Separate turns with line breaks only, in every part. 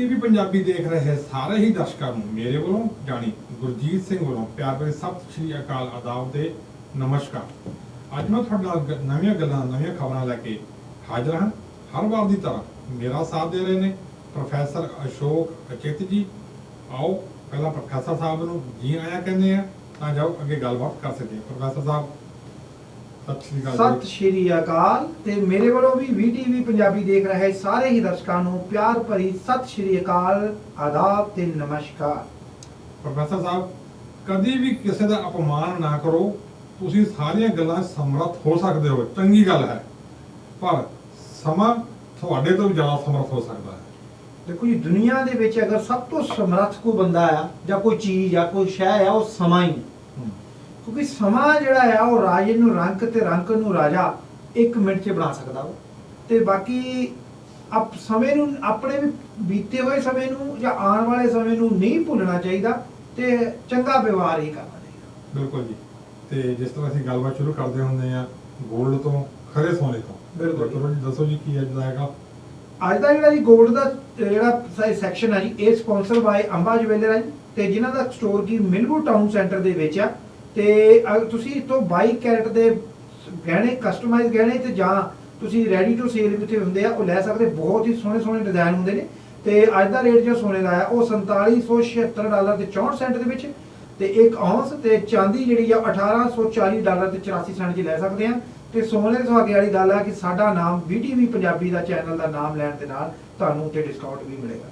ਵੀਟੀਵੀ ਪੰਜਾਬੀ ਦੇਖ ਰਹੇ ਸਾਰੇ ਹੀ ਦਰਸ਼ਕਾਂ ਨੂੰ ਮੇਰੇ ਵੱਲੋਂ ਜਾਣੀ ਗੁਰਜੀਤ ਸਿੰਘ ਵੱਲੋਂ ਪਿਆਰ ਭਰੀ ਸਤਿ ਸ਼੍ਰੀ ਅਕਾਲ ਆਦਾਬ ਦੇ ਨਮਸਕਾਰ। ਅੱਜ ਮੈਂ ਤੁਹਾਡੇ ਨਾਲ ਨਵੀਆਂ ਗੱਲਾਂ, ਨਵੀਆਂ ਖਬਰਾਂ ਲੈ ਕੇ ਹਾਜ਼ਰ ਹਾਂ। ਹਰ ਵਾਰ ਦੀ ਤਰ੍ਹਾਂ ਮੇਰਾ ਸਾਥ ਦੇ ਰਹੇ ਨੇ ਪ੍ਰੋਫੈਸਰ ਅਸ਼ੋਕ ਅਚਿਤ ਜੀ। ਆਓ, ਪਹਿਲਾਂ ਪ੍ਰੋਫੈਸਰ ਸਾਹਿਬ ਨੂੰ ਜੀ ਆਇਆ ਕਹਿੰਦੇ ਆ ਤਾਂ ਜਾਓ ਅੱਗੇ ਗੱਲਬਾਤ ਕਰ ਸਕੀਏ ਪ੍ਰੋਫੈਸਰ ਸਾਹਿਬ ਸਤਿ ਸ਼੍ਰੀ ਅਕਾਲ
ਸਤਿ
ਜੀ
ਸ਼੍ਰੀ ਅਕਾਲ ਤੇ ਮੇਰੇ ਵੱਲੋਂ ਵੀ ਵੀਟੀਵੀ ਪੰਜਾਬੀ ਦੇਖ ਰਹੇ ਸਾਰੇ ਹੀ ਦਰਸ਼ਕਾਂ ਨੂੰ ਪਿਆਰ ਭਰੀ ਸਤਿ ਸ਼੍ਰੀ ਅਕਾਲ ਆਦਾਬ ਤੇ ਨਮਸਕਾਰ।
ਪ੍ਰੋਫੈਸਰ ਸਾਹਿਬ ਕਦੀ ਵੀ ਕਿਸੇ ਦਾ ਅਪਮਾਨ ਨਾ ਕਰੋ। ਤੁਸੀਂ ਸਾਰੀਆਂ ਗੱਲਾਂ 'ਚ ਸਮਰੱਥ ਹੋ ਸਕਦੇ ਹੋ ਚੰਗੀ ਗੱਲ ਹੈ। ਪਰ ਸਮਾਂ ਤੁਹਾਡੇ ਤੋਂ ਵੀ ਜ਼ਿਆਦਾ ਸਮਰੱਥ ਹੋ ਸਕਦਾ ਹੈ।
ਦੇਖੋ ਜੀ ਦੁਨੀਆ ਦੇ ਵਿੱਚ ਅਗਰ ਸਭ ਤੋਂ ਸਮਰੱਥ ਕੋਈ ਬੰਦਾ ਆ ਜਾਂ ਕੋਈ ਚੀਜ਼ ਆ ਕੋਈ ਸ਼ੈ ਆ ਉਹ ਸਮਾਂ ਹੀ ਹੈ। ਕਿਉਂਕਿ ਸਮਾਂ ਜਿਹੜਾ ਆ ਉਹ ਰਾਜੇ ਨੂੰ ਰੰਕ ਤੇ ਰੰਕ ਨੂੰ ਰਾਜਾ 1 ਮਿੰਟ 'ਚ ਬਣਾ ਸਕਦਾ ਵਾ ਤੇ ਬਾਕੀ ਆਪ ਸਮੇਂ ਨੂੰ ਆਪਣੇ ਵੀ ਬੀਤੇ ਹੋਏ ਸਮੇਂ ਨੂੰ ਜਾਂ ਆਉਣ ਵਾਲੇ ਸਮੇਂ ਨੂੰ ਨਹੀਂ ਭੁੱਲਣਾ ਚਾਹੀਦਾ ਤੇ ਚੰਗਾ ਵਿਵਹਾਰ ਹੀ ਕਰਨਾ ਚਾਹੀਦਾ।
ਬਿਲਕੁਲ ਜੀ। ਤੇ ਜਿਸ ਤਰ੍ਹਾਂ ਅਸੀਂ ਗੱਲਬਾਤ ਸ਼ੁਰੂ ਕਰਦੇ ਹੁੰਦੇ ਆ 골ਡ ਤੋਂ ਖਰੇ ਸੋਨੇ ਤੋਂ।
ਬਿਲਕੁਲ ਜੀ।
ਦੱਸੋ ਜੀ ਕੀ ਅੱਜ ਦਾ ਹੈਗਾ?
ਅੱਜ ਦਾ ਜਿਹੜਾ ਜੀ 골ਡ ਦਾ ਜਿਹੜਾ ਸੈਕਸ਼ਨ ਹੈ ਜੀ ਇਹ ਸਪਾਂਸਰ ਬਾਈ ਅੰਬਾ ਜਵੈਲਰ ਹੈ ਜੀ। ਤੇ ਜਿਨ੍ਹਾਂ ਦਾ ਸਟੋਰ ਕੀ ਮਿਲਬੂ ਟਾਊਨ ਸੈਂਟਰ ਦੇ ਵਿੱਚ ਆ ਤੇ ਅਗਰ ਤੁਸੀਂ ਇਤੋਂ 22 ਕੈਰਟ ਦੇ ਗਹਿਣੇ ਕਸਟਮਾਈਜ਼ ਗਹਿਣੇ ਤੇ ਜਾਂ ਤੁਸੀਂ ਰੈਡੀ ਟੂ ਸੇਲ ਵੀ ਉੱਥੇ ਹੁੰਦੇ ਆ, ਉਹ ਲੈ ਸਕਦੇ। ਬਹੁਤ ਹੀ ਸੋਹਣੇ ਸੋਹਣੇ ਡਿਜ਼ਾਈਨ ਹੁੰਦੇ ਨੇ। ਤੇ ਅੱਜ ਦਾ ਰੇਟ ਜੋ ਸੋਨੇ ਦਾ ਆ, ਉਹ 4776 ਡਾਲਰ ਤੇ 64 ਸੈਂਟ ਦੇ ਵਿੱਚ। ਤੇ ਇੱਕ ਔਂਸ ਤੇ ਚਾਂਦੀ ਜਿਹੜੀ ਆ 1840 ਡਾਲਰ ਤੇ 84 ਸੈਂਟ 'ਚ ਲੈ ਸਕਦੇ ਆ। ਤੇ ਸੋਨੇ ਸੁਹਾਗੇ ਵਾਲੀ ਗੱਲ ਆ ਕਿ ਸਾਡਾ ਨਾਮ ਵੀਟੀਵੀ ਪੰਜਾਬੀ ਦਾ ਚੈਨਲ ਦਾ ਨਾਮ ਲੈਣ ਦੇ ਨਾਲ ਤੁਹਾਨੂੰ ਉੱਤੇ ਡਿਸਕਾਊਂਟ ਵੀ ਮਿਲੇਗਾ।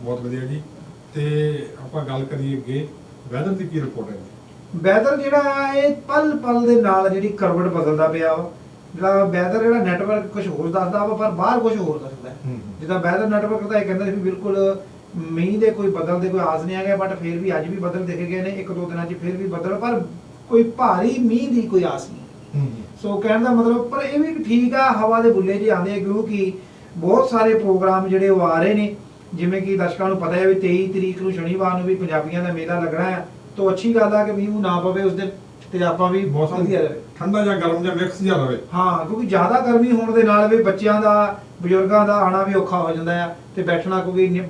ਬਹੁਤ ਵਧੀਆ ਜੀ। ਤੇ ਆਪਾਂ ਗੱਲ ਕਰੀਏ ਅੱਗੇ ਵੈਦਰ ਦੀ ਕੀ ਰਿਪੋਰਟ ਹੈ
ਵੈਦਰ ਜਿਹੜਾ ਆ ਇਹ ਪਲ ਪਲ ਦੇ ਨਾਲ ਜਿਹੜੀ ਕਰਵਟ ਬਦਲਦਾ ਪਿਆ ਵਾ ਜਿਹੜਾ ਵੈਦਰ ਜਿਹੜਾ ਨੈਟਵਰਕ ਕੁਝ ਹੋਰ ਦੱਸਦਾ ਵਾ ਪਰ ਬਾਹਰ ਕੁਝ ਹੋਰ ਦੱਸਦਾ ਹੈ।
ਹੂੰ।
ਜਿੱਦਾਂ ਵੈਦਰ ਨੈਟਵਰਕ ਦਾ ਇਹ ਕਹਿੰਦਾ ਸੀ ਬਿਲਕੁਲ ਮੀਂਹ ਦੇ ਕੋਈ ਬਦਲ ਦੇ ਕੋਈ ਆਸ ਨਹੀਂ ਹੈਗਾ ਬਟ ਫਿਰ ਵੀ ਅੱਜ ਵੀ ਬਦਲ ਦਿਖ ਗਏ ਨੇ ਇੱਕ ਦੋ ਦਿਨਾਂ 'ਚ ਫਿਰ ਵੀ ਬਦਲ ਪਰ ਕੋਈ ਭਾਰੀ ਮੀਂਹ ਦੀ ਕੋਈ ਆਸ ਨਹੀਂ।
ਹੂੰ
ਸੋ ਕਹਿਣ ਦਾ ਮਤਲਬ ਪਰ ਇਹ ਵੀ ਠੀਕ ਆ ਹਵਾ ਦੇ ਬੁੱਲੇ ਜਿਹੇ ਆਉਂਦੇ ਆ ਕਿਉਂਕਿ ਬਹੁਤ ਸਾਰੇ ਪ੍ਰੋਗਰਾਮ ਜਿਹੜੇ ਉਹ ਆ ਰਹੇ ਨੇ। ਜਿਵੇਂ ਕਿ ਦਰਸ਼ਕਾਂ ਨੂੰ ਪਤਾ ਹੈ ਵੀ 23 ਤਰੀਕ ਨੂੰ ਸ਼ਨੀਵਾਰ ਨੂੰ ਵੀ ਪੰਜਾਬੀਆਂ ਦਾ ਮੇਲਾ ਲੱਗਣਾ ਹੈ। ਤੋਂ ਅੱਛੀ ਗੱਲ ਆ ਕਿ ਮੀਂਹ ਨਾ ਪਵੇ ਉਸ ਦਿਨ ਤੇ ਆਪਾਂ ਵੀ
ਮੌਸਮ
ਵਧੀਆ ਰਹੇ
ਠੰਡਾ ਜਾਂ ਗਰਮ ਜਾਂ ਮਿਕਸ ਜਿਹਾ ਰਵੇ।
ਹਾਂ ਕਿਉਂਕਿ ਜ਼ਿਆਦਾ ਗਰਮੀ ਹੋਣ ਦੇ ਨਾਲ ਵੀ ਬੱਚਿਆਂ ਦਾ ਬਜ਼ੁਰਗਾਂ ਦਾ ਆਣਾ ਵੀ ਔਖਾ ਹੋ ਜਾਂਦਾ ਆ ਤੇ ਬੈਠਣਾ ਕਿਉਂਕਿ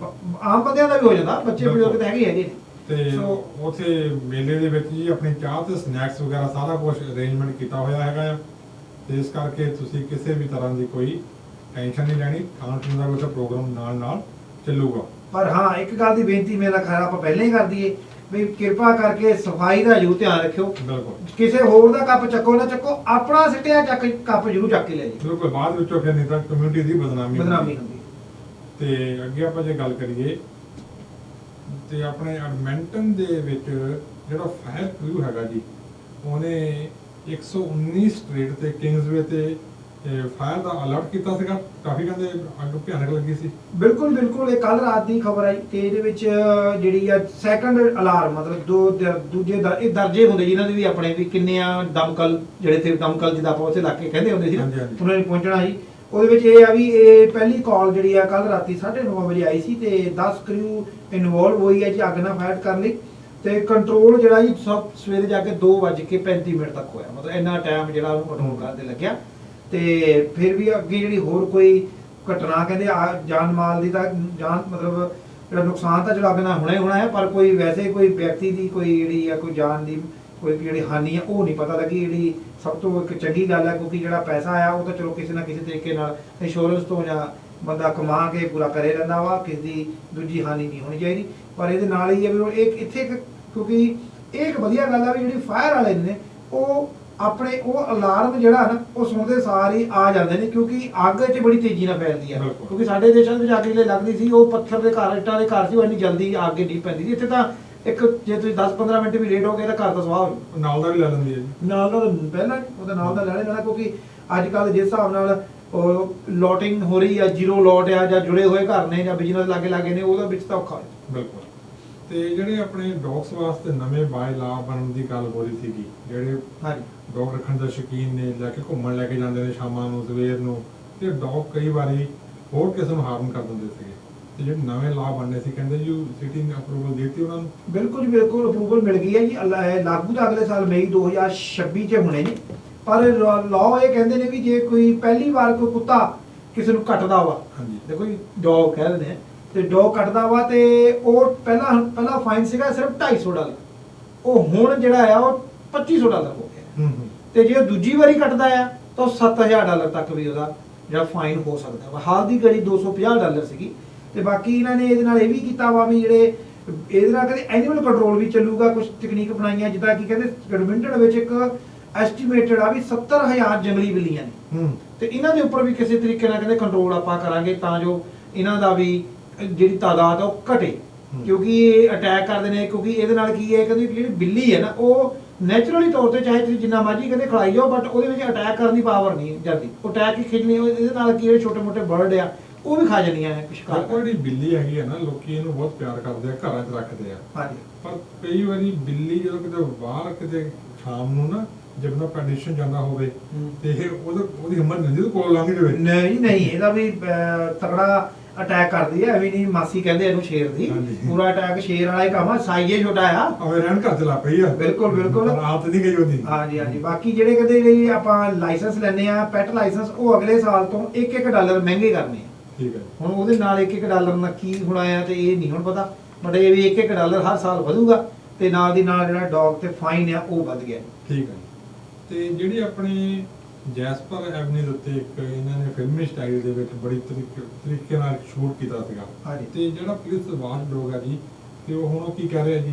ਆਮ ਬੰਦਿਆਂ ਦਾ ਵੀ ਹੋ ਜਾਂਦਾ ਬੱਚੇ
ਬਿਲਕੁਲ।
ਬਜ਼ੁਰਗ ਤਾਂ ਹੈਗੇ ਹੀ ਹੈਗੇ ਨੇ।
ਤੇ
ਸੋ
ਉਥੇ ਮੇਲੇ ਦੇ ਵਿੱਚ ਜੀ ਆਪਣੀ ਚਾਹ ਤੇ ਸਨੈਕਸ ਵਗੈਰਾ ਸਾਰਾ ਕੁਝ ਅਰੇਂਜਮੈਂਟ ਕੀਤਾ ਹੋਇਆ ਹੈਗਾ ਆ। ਤੇ ਇਸ ਕਰਕੇ ਤੁਸੀਂ ਕਿਸੇ ਵੀ ਤਰ੍ਹਾਂ ਦੀ ਕੋਈ ਟੈਨਸ਼ਨ ਨਹੀਂ ਲੈਣੀ ਖਾਣ ਪੀਣ ਦਾ ਕੋਈ ਪ੍ਰੋਗਰਾਮ ਨਾਲ ਨਾਲ ਚੱਲੂਗਾ।
ਪਰ ਹਾਂ ਇੱਕ ਗੱਲ ਦੀ ਬੇਨਤੀ ਮੇਰਾ ਖਿਆਲ ਆਪਾਂ ਪਹਿਲਾਂ ਹੀ ਕਰ ਦਈਏ ਵੀ ਕਿਰਪਾ ਕਰਕੇ ਸਫ਼ਾਈ ਦਾ ਜ਼ਰੂਰ ਧਿਆਨ ਰੱਖਿਓ।
ਬਿਲਕੁਲ।
ਕਿਸੇ ਹੋਰ ਦਾ ਕੱਪ ਚੱਕੋ ਨਾ ਚੱਕੋ ਆਪਣਾ ਸਿੱਟਿਆ ਚੱਕ ਕੱਪ ਜ਼ਰੂਰ ਚੱਕ ਕੇ ਲੈ ਜੀ
ਬਿਲਕੁਲ ਬਾਅਦ ਵਿੱਚੋਂ ਫਿਰ ਨਹੀਂ ਤਾਂ ਕਮਿਊਨਿਟੀ ਦੀ ਬਦਨਾਮੀ
ਬਦਨਾਮੀ
ਹੁੰਦੀ। ਤੇ ਅੱਗੇ ਆਪਾਂ ਜੇ ਗੱਲ ਕਰੀਏ ਤੇ ਆਪਣੇ ਐਡਮਿੰਟਨ ਦੇ ਵਿੱਚ ਜਿਹੜਾ ਫਾਇਰ ਕਰੂ ਹੈਗਾ ਜੀ ਉਹਨੇ 119 ਸਟਰੀਟ ਤੇ ਕਿੰਗਸਵੇ ਤੇ ਫਾਇਰ ਦਾ ਅਲਰਟ ਕੀਤਾ ਸੀਗਾ। ਕਾਫੀ ਕਹਿੰਦੇ ਅੱਗ ਭਿਆਨਕ ਲੱਗੀ ਸੀ।
ਬਿਲਕੁਲ ਬਿਲਕੁਲ। ਇਹ ਕੱਲ ਰਾਤ ਦੀ ਖਬਰ ਆਈ ਤੇ ਇਹਦੇ ਵਿੱਚ ਜਿਹੜੀ ਆ ਸੈਕੰਡ ਅਲਾਰਮ ਮਤਲਬ ਦੋ ਦ- ਦੂਜੇ ਦਰ- ਇਹ ਦਰਜੇ ਹੁੰਦੇ ਜਿਨ੍ਹਾਂ ਦੇ ਵੀ ਆਪਣੇ ਵੀ ਕਿੰਨੇ ਆ ਦਮਕਲ ਜਿਹੜੇ ਤੇ ਦਮਕਲ ਜਿੱਦਾਂ ਆਪਾਂ ਉੱਥੇ ਇਲਾਕੇ ਕਹਿੰਦੇ ਹੁੰਦੇ ਸੀ ਨਾ
ਹਾਂਜੀ, ਹਾਂਜੀ।
ਉਹਨਾਂ ਨੇ ਪਹੁੰਚਣਾ ਸੀ। ਉਹਦੇ ਵਿੱਚ ਇਹ ਆ ਵੀ ਇਹ ਪਹਿਲੀ ਕਾਲ ਜਿਹੜੀ ਆ ਕੱਲ ਰਾਤੀ 9:30 ਵਜੇ ਆਈ ਸੀ ਤੇ 10 ਕ੍ਰਿਊ ਇਨਵੋਲਵ ਹੋਈ ਹੈ ਜੀ ਅੱਗ ਨਾਲ ਫਾਈਟ ਕਰਨ ਲਈ। ਤੇ ਕੰਟਰੋਲ ਜਿਹੜਾ ਜੀ ਸਭ ਸਵੇਰੇ ਜਾ ਕੇ 2:35 ਮਿੰਟ ਤੱਕ ਹੋਇਆ। ਮਤਲਬ ਇੰਨਾ ਟਾਈਮ ਜਿਹੜਾ ਉਹਨੂੰ ਕੰਟਰੋਲ ਕਰਨ ਤੇ ਲੱਗਿਆ। ਤੇ ਫਿਰ ਵੀ ਅੱਗੇ ਜਿਹੜੀ ਹੋਰ ਕੋਈ ਘਟਨਾ ਕਹਿੰਦੇ ਆ, ਜਾਨ ਮਾਲ ਦੀ ਤਾਂ ਜਾਨ ਮਤਲਬ ਜਿਹੜਾ ਨੁਕਸਾਨ ਤਾਂ ਜਿਹੜਾ ਅੱਗ ਨਾਲ ਹੋਣਾ ਹੀ ਹੋਣਾ ਹੈ, ਪਰ ਕੋਈ ਵੈਸੇ ਕੋਈ ਵਿਅਕਤੀ ਦੀ ਕੋਈ ਜਿਹੜੀ ਆ, ਕੋਈ ਜਾਨ ਦੀ ਕੋਈ ਜਿਹੜੀ ਹਾਨੀ ਆ, ਉਹ ਨਹੀਂ ਪਤਾ ਲੱਗੀ। ਜਿਹੜੀ ਸਭ ਤੋਂ ਇੱਕ ਚੰਗੀ ਗੱਲ ਹੈ ਕਿਉਂਕਿ ਜਿਹੜਾ ਪੈਸਾ ਆ, ਉਹ ਤਾਂ ਚਲੋ ਕਿਸੇ ਨਾ ਕਿਸੇ ਤਰੀਕੇ ਨਾਲ ਇੰਸ਼ੋਰੈਂਸ ਤੋਂ ਜਾਂ ਬੰਦਾ ਕਮਾ ਕੇ ਪੂਰਾ ਕਰੇ ਰਹਿੰਦਾ ਵਾ, ਕਿਸੇ ਦੀ ਦੂਜੀ ਹਾਨੀ ਨਹੀਂ ਹੋਣੀ ਚਾਹੀਦੀ। ਪਰ ਇਹਦੇ ਨਾਲ ਹੀ ਹੈ ਵੀ ਉਹ ਇੱਕ ਇੱਥੇ ਇੱਕ, ਕਿਉਂਕਿ ਇਹ ਇੱਕ ਵਧੀਆ ਗੱਲ ਆ ਵੀ ਜਿਹੜੀ ਫਾਇਰ ਵਾਲੇ ਨੇ, ਉਹ ਆਪਣੇ ਉਹ ਅਲਾਰਮ ਜਿਹੜਾ ਨਾ ਉਹ ਸੁਣਦੇ ਸਾਰ ਹੀ ਆ ਜਾਂਦੇ ਨੇ ਕਿਉਂਕਿ ਅੱਗ 'ਚ ਬੜੀ ਤੇਜ਼ੀ ਨਾਲ ਫੈਲਦੀ ਆ
ਬਿਲਕੁਲ।
ਕਿਉਂਕਿ ਸਾਡੇ ਦੇਸ਼ਾਂ ਦੇ ਵਿੱਚ ਅੱਗ ਜਿਹੜੇ ਲੱਗਦੀ ਸੀ ਉਹ ਪੱਥਰ ਦੇ ਘਰ ਇੱਟਾਂ ਦੇ ਘਰ ਸੀ ਉਹ ਇੰਨੀ ਜਲਦੀ ਅੱਗ ਨਹੀਂ ਪੈਂਦੀ ਸੀ ਇੱਥੇ ਤਾਂ ਇੱਕ ਜੇ ਤੁਸੀਂ 10-15 ਮਿੰਟ ਵੀ ਲੇਟ ਹੋ ਗਏ ਤਾਂ ਘਰ ਦਾ ਸਵਾਹ ਹੋ ਜਾਊ।
ਨਾਲ ਦਾ ਵੀ ਲੈ ਲੈਂਦੀ ਹੈ ਜੀ
ਨਾਲ ਦਾ ਤਾਂ ਪਹਿਲਾਂ ਉਹਦਾ ਨਾਲ ਦਾ ਲੈਣੇ ਲੈਣਾ ਕਿਉਂਕਿ ਅੱਜ ਕੱਲ ਜਿਸ ਹਿਸਾਬ ਨਾਲ ਲੋਟਿੰਗ ਹੋ ਰਹੀ ਆ ਜ਼ੀਰੋ ਲੋਟ ਆ ਜਾਂ ਜੁੜੇ ਹੋਏ ਘਰ ਨੇ ਜਾਂ ਬਿਜ਼ਨਸ ਲਾਗੇ ਲਾਗੇ ਨੇ ਉਹਦਾ ਵਿੱਚ ਤਾਂ ਔਖਾ ਹੋ ਜਾਂਦਾ।
ਬਿਲਕੁਲ ਤੇ ਜਿਹੜੇ ਆਪਣੇ ਡੌਗਸ ਵਾਸਤੇ ਨਵੇਂ ਬਾਈ ਲਾ ਬਣਨ ਦੀ ਗੱਲ ਹੋ ਰਹੀ ਸੀਗੀ ਜਿਹੜੇ
ਹਾਂਜੀ।
ਡੌਗ ਰੱਖਣ ਦੇ ਸ਼ੌਕੀਨ ਨੇ ਲੈ ਕੇ ਘੁੰਮਣ ਲੈ ਕੇ ਜਾਂਦੇ ਨੇ ਸ਼ਾਮਾਂ ਨੂੰ ਸਵੇਰ ਨੂੰ ਤੇ ਡੌਗ ਕਈ ਵਾਰੀ ਹੋਰ ਕਿਸੇ ਨੂੰ ਹਾਰਮ ਕਰ ਦਿੰਦੇ ਸੀਗੇ। ਤੇ ਜਿਹੜੇ ਨਵੇਂ ਲਾ ਬਣਨੇ ਸੀ ਕਹਿੰਦੇ ਜੀ ਸਿਟੀ ਨੇ ਅਪਰੂਵਲ ਦਿੱਤੀ ਉਹਨਾਂ ਨੂੰ।
ਬਿਲਕੁਲ ਬਿਲਕੁਲ ਅਪਰੂਵਲ ਮਿਲ ਗਈ ਹੈ ਜੀ। ਅੱਲਾ- ਇਹ ਲਾਗੂ ਤਾਂ ਅਗਲੇ ਸਾਲ ਮਈ 2026 ਚ ਹੋਣੇ ਨੇ। ਪਰ ਲਾਅ ਇਹ ਕਹਿੰਦੇ ਨੇ ਵੀ ਜੇ ਕੋਈ ਪਹਿਲੀ ਵਾਰ ਕੋਈ ਕੁੱਤਾ ਕਿਸੇ ਨੂੰ ਕੱਟਦਾ ਵਾ
ਹਾਂਜੀ।
ਦੇਖੋ ਜੀ ਡੌਗ ਕਹਿ ਦਿੰਦੇ ਆ ਤੇ ਡੌਗ ਕੱਟਦਾ ਵਾ ਤੇ ਉਹ ਪਹਿਲਾਂ ਪਹਿਲਾਂ ਫਾਈਨ ਸੀਗਾ ਸਿਰਫ 250 ਡਾਲਰ। ਉਹ ਹੁਣ ਜਿਹੜਾ ਆ ਉਹ 2500 ਡਾਲਰ ਹੋ ਗਿਆ।
ਹੂੰ ਹੂੰ।
ਤੇ ਜੇ ਉਹ ਦੂਜੀ ਵਾਰੀ ਕੱਟਦਾ ਆ ਤਾਂ ਉਹ 7000 ਡਾਲਰ ਤੱਕ ਵੀ ਉਹਦਾ ਜਿਹੜਾ ਫਾਈਨ ਹੋ ਸਕਦਾ ਵਾ। ਹਾਲ ਦੀ ਘੜੀ 250 ਡਾਲਰ ਸੀਗੀ। ਤੇ ਬਾਕੀ ਇਹਨਾਂ ਨੇ ਇਹਦੇ ਨਾਲ ਇਹ ਵੀ ਕੀਤਾ ਵਾ ਵੀ ਜਿਹੜੇ ਇਹਦੇ ਨਾਲ ਕਹਿੰਦੇ ਐਨੀਮਲ ਕੰਟਰੋਲ ਵੀ ਚੱਲੂਗਾ ਕੁਝ ਤਕਨੀਕ ਬਣਾਈਆਂ ਜਿੱਦਾਂ ਕਿ ਕਹਿੰਦੇ ਗਵਰਨਮੈਂਟ ਵਿੱਚ ਇੱਕ ਐਸਟੀਮੇਟਡ ਆ ਵੀ 70000 ਜੰਗਲੀ ਬਿੱਲੀਆਂ ਨੇ।
ਹੂੰ।
ਤੇ ਇਹਨਾਂ ਦੇ ਉੱਪਰ ਵੀ ਕਿਸੇ ਤਰੀਕੇ ਨਾਲ ਕਹਿੰਦੇ ਕੰਟਰੋਲ ਆਪਾਂ ਕਰਾਂਗੇ ਤਾਂ ਜੋ ਇਹਨਾਂ ਦਾ ਵੀ ਜਿਹੜੀ ਤਾਦਾਦ ਆ ਉਹ ਘਟੇ। ਕਿਉਂਕਿ ਇਹ ਅਟੈਕ ਕਰਦੇ ਨੇ ਕਿਉਂਕਿ ਇਹਦੇ ਨਾਲ ਕੀ ਹੈ ਕਹਿੰਦੇ ਜਿਹੜੀ ਬਿੱਲੀ ਹੈ ਨਾ ਉਹ ਨੇਚਰਲੀ ਤੌਰ ਤੇ ਚਾਹੇ ਤੁਸੀਂ ਜਿੰਨਾ ਮਰਜ਼ੀ ਕਹਿੰਦੇ ਖਿਲਾਈ ਜਾਓ ਬਟ ਉਹਦੇ ਵਿੱਚ ਅਟੈਕ ਕਰਨ ਦੀ ਪਾਵਰ ਨਹੀਂ ਜਾਂਦੀ। ਉਹ ਅਟੈਕ ਹੀ ਖਿੱਚਣੀ ਇਹਦੇ ਨਾਲ ਕੀ ਜਿਹੜੇ ਛੋਟੇ ਮੋਟੇ ਬਰਡ ਆ ਉਹ ਵੀ ਖਾ ਜਾਂਦੀਆਂ ਨੇ ਸ਼ਿਕਾਰ
ਦੇਖੋ ਜਿਹੜੀ ਬਿੱਲੀ ਹੈਗੀ ਹੈ ਨਾ ਲੋਕੀ ਇਹਨੂੰ ਬਹੁਤ ਪਿਆਰ ਕਰਦੇ ਆ ਘਰਾਂ 'ਚ ਰੱਖਦੇ ਆ।
ਹਾਂਜੀ।
ਪਰ ਕਈ ਵਾਰੀ ਬਿੱਲੀ ਜਦੋਂ ਕਿਤੇ ਬਾਹਰ ਕਿਤੇ ਸ਼ਾਮ ਨੂੰ ਨਾ ਜਦੋਂ ਪੈਡੀਸ਼ਨ ਜਾਂਦਾ ਹੋਵੇ। ਤੇ ਇਹ ਉਹਦਾ ਹਿੰਮਤ ਨਹੀਂ ਕੋਲ ਲੰਘ ਜਾਵੇ।
ਨਹੀਂ ਨਹੀਂ ਇਹਦਾ ਵੀ ਤਗੜਾ ਅਟੈਕ ਕਰਦੀ ਹੈ ਐਵੇਂ ਨਹੀਂ ਮਾਸੀ ਕਹਿੰਦੇ ਇਹਨੂੰ ਸ਼ੇਰ ਦੀ
ਹਾਂਜੀ।
ਪੂਰਾ ਅਟੈਕ ਸ਼ੇਰ ਵਾਲਾ ਹੀ ਕੰਮ ਆ ਸਾਈਏ ਛੋਟਾ ਆ।
ਆਵੇ ਰਹਿਣ ਘਰ ਲਾ ਪਈ ਆ।
ਬਿਲਕੁਲ, ਬਿਲਕੁਲ।
ਪਰ ਆਪ ਤੇ ਨਹੀਂ ਗਈ ਉਹਦੀ।
ਹਾਂਜੀ ਹਾਂਜੀ। ਬਾਕੀ ਜਿਹੜੇ ਕਹਿੰਦੇ ਜਿਹੜੀ ਆਪਾਂ ਲਾਇਸੈਂਸ ਲੈਣੇ ਆ ਪੈਟ ਲਾਇਸੈਂਸ ਉਹ ਅਗਲੇ ਸਾਲ ਤੋਂ 1-1 ਡਾਲਰ ਮਹਿੰਗੇ ਕਰਨੇ ਆ।
ਠੀਕ ਹੈ।
ਹੁਣ ਉਹਦੇ ਨਾਲ 1-1 ਡਾਲਰ ਨਾਲ ਕੀ ਹੋਣਾ ਆ ਤੇ ਇਹ ਨਹੀਂ ਹੁਣ ਪਤਾ। ਬਟ ਇਹ ਵੀ 1-1 ਡਾਲਰ ਹਰ ਸਾਲ ਵਧੂਗਾ ਤੇ ਨਾਲ ਦੀ ਨਾਲ ਜਿਹੜਾ ਡੌਗ ਤੇ ਫਾਈਨ ਆ ਉਹ ਵੱਧ ਗਿਆ।
ਠੀਕ ਹੈ। ਤੇ ਜਿਹੜੀ ਆਪਣੀ ਜੈਸਪਰ ਐਵਨਿਊ ਦੇ ਉੱਤੇ ਇੱਕ ਇਹਨਾਂ ਨੇ ਫਿਲਮੀ ਸਟਾਈਲ ਦੇ ਵਿੱਚ ਬੜੀ ਤਰੀਕੇ ਤਰੀਕੇ ਨਾਲ ਸ਼ੂਟ ਕੀਤਾ ਸੀਗਾ
ਹਾਂਜੀ।
ਤੇ ਜਿਹੜਾ ਪੁਲਿਸ ਵਾਚ ਡੋਗ ਹੈ ਜੀ ਤੇ ਉਹ ਹੁਣ ਉਹ ਕੀ ਕਰ ਰਿਹਾ ਜੀ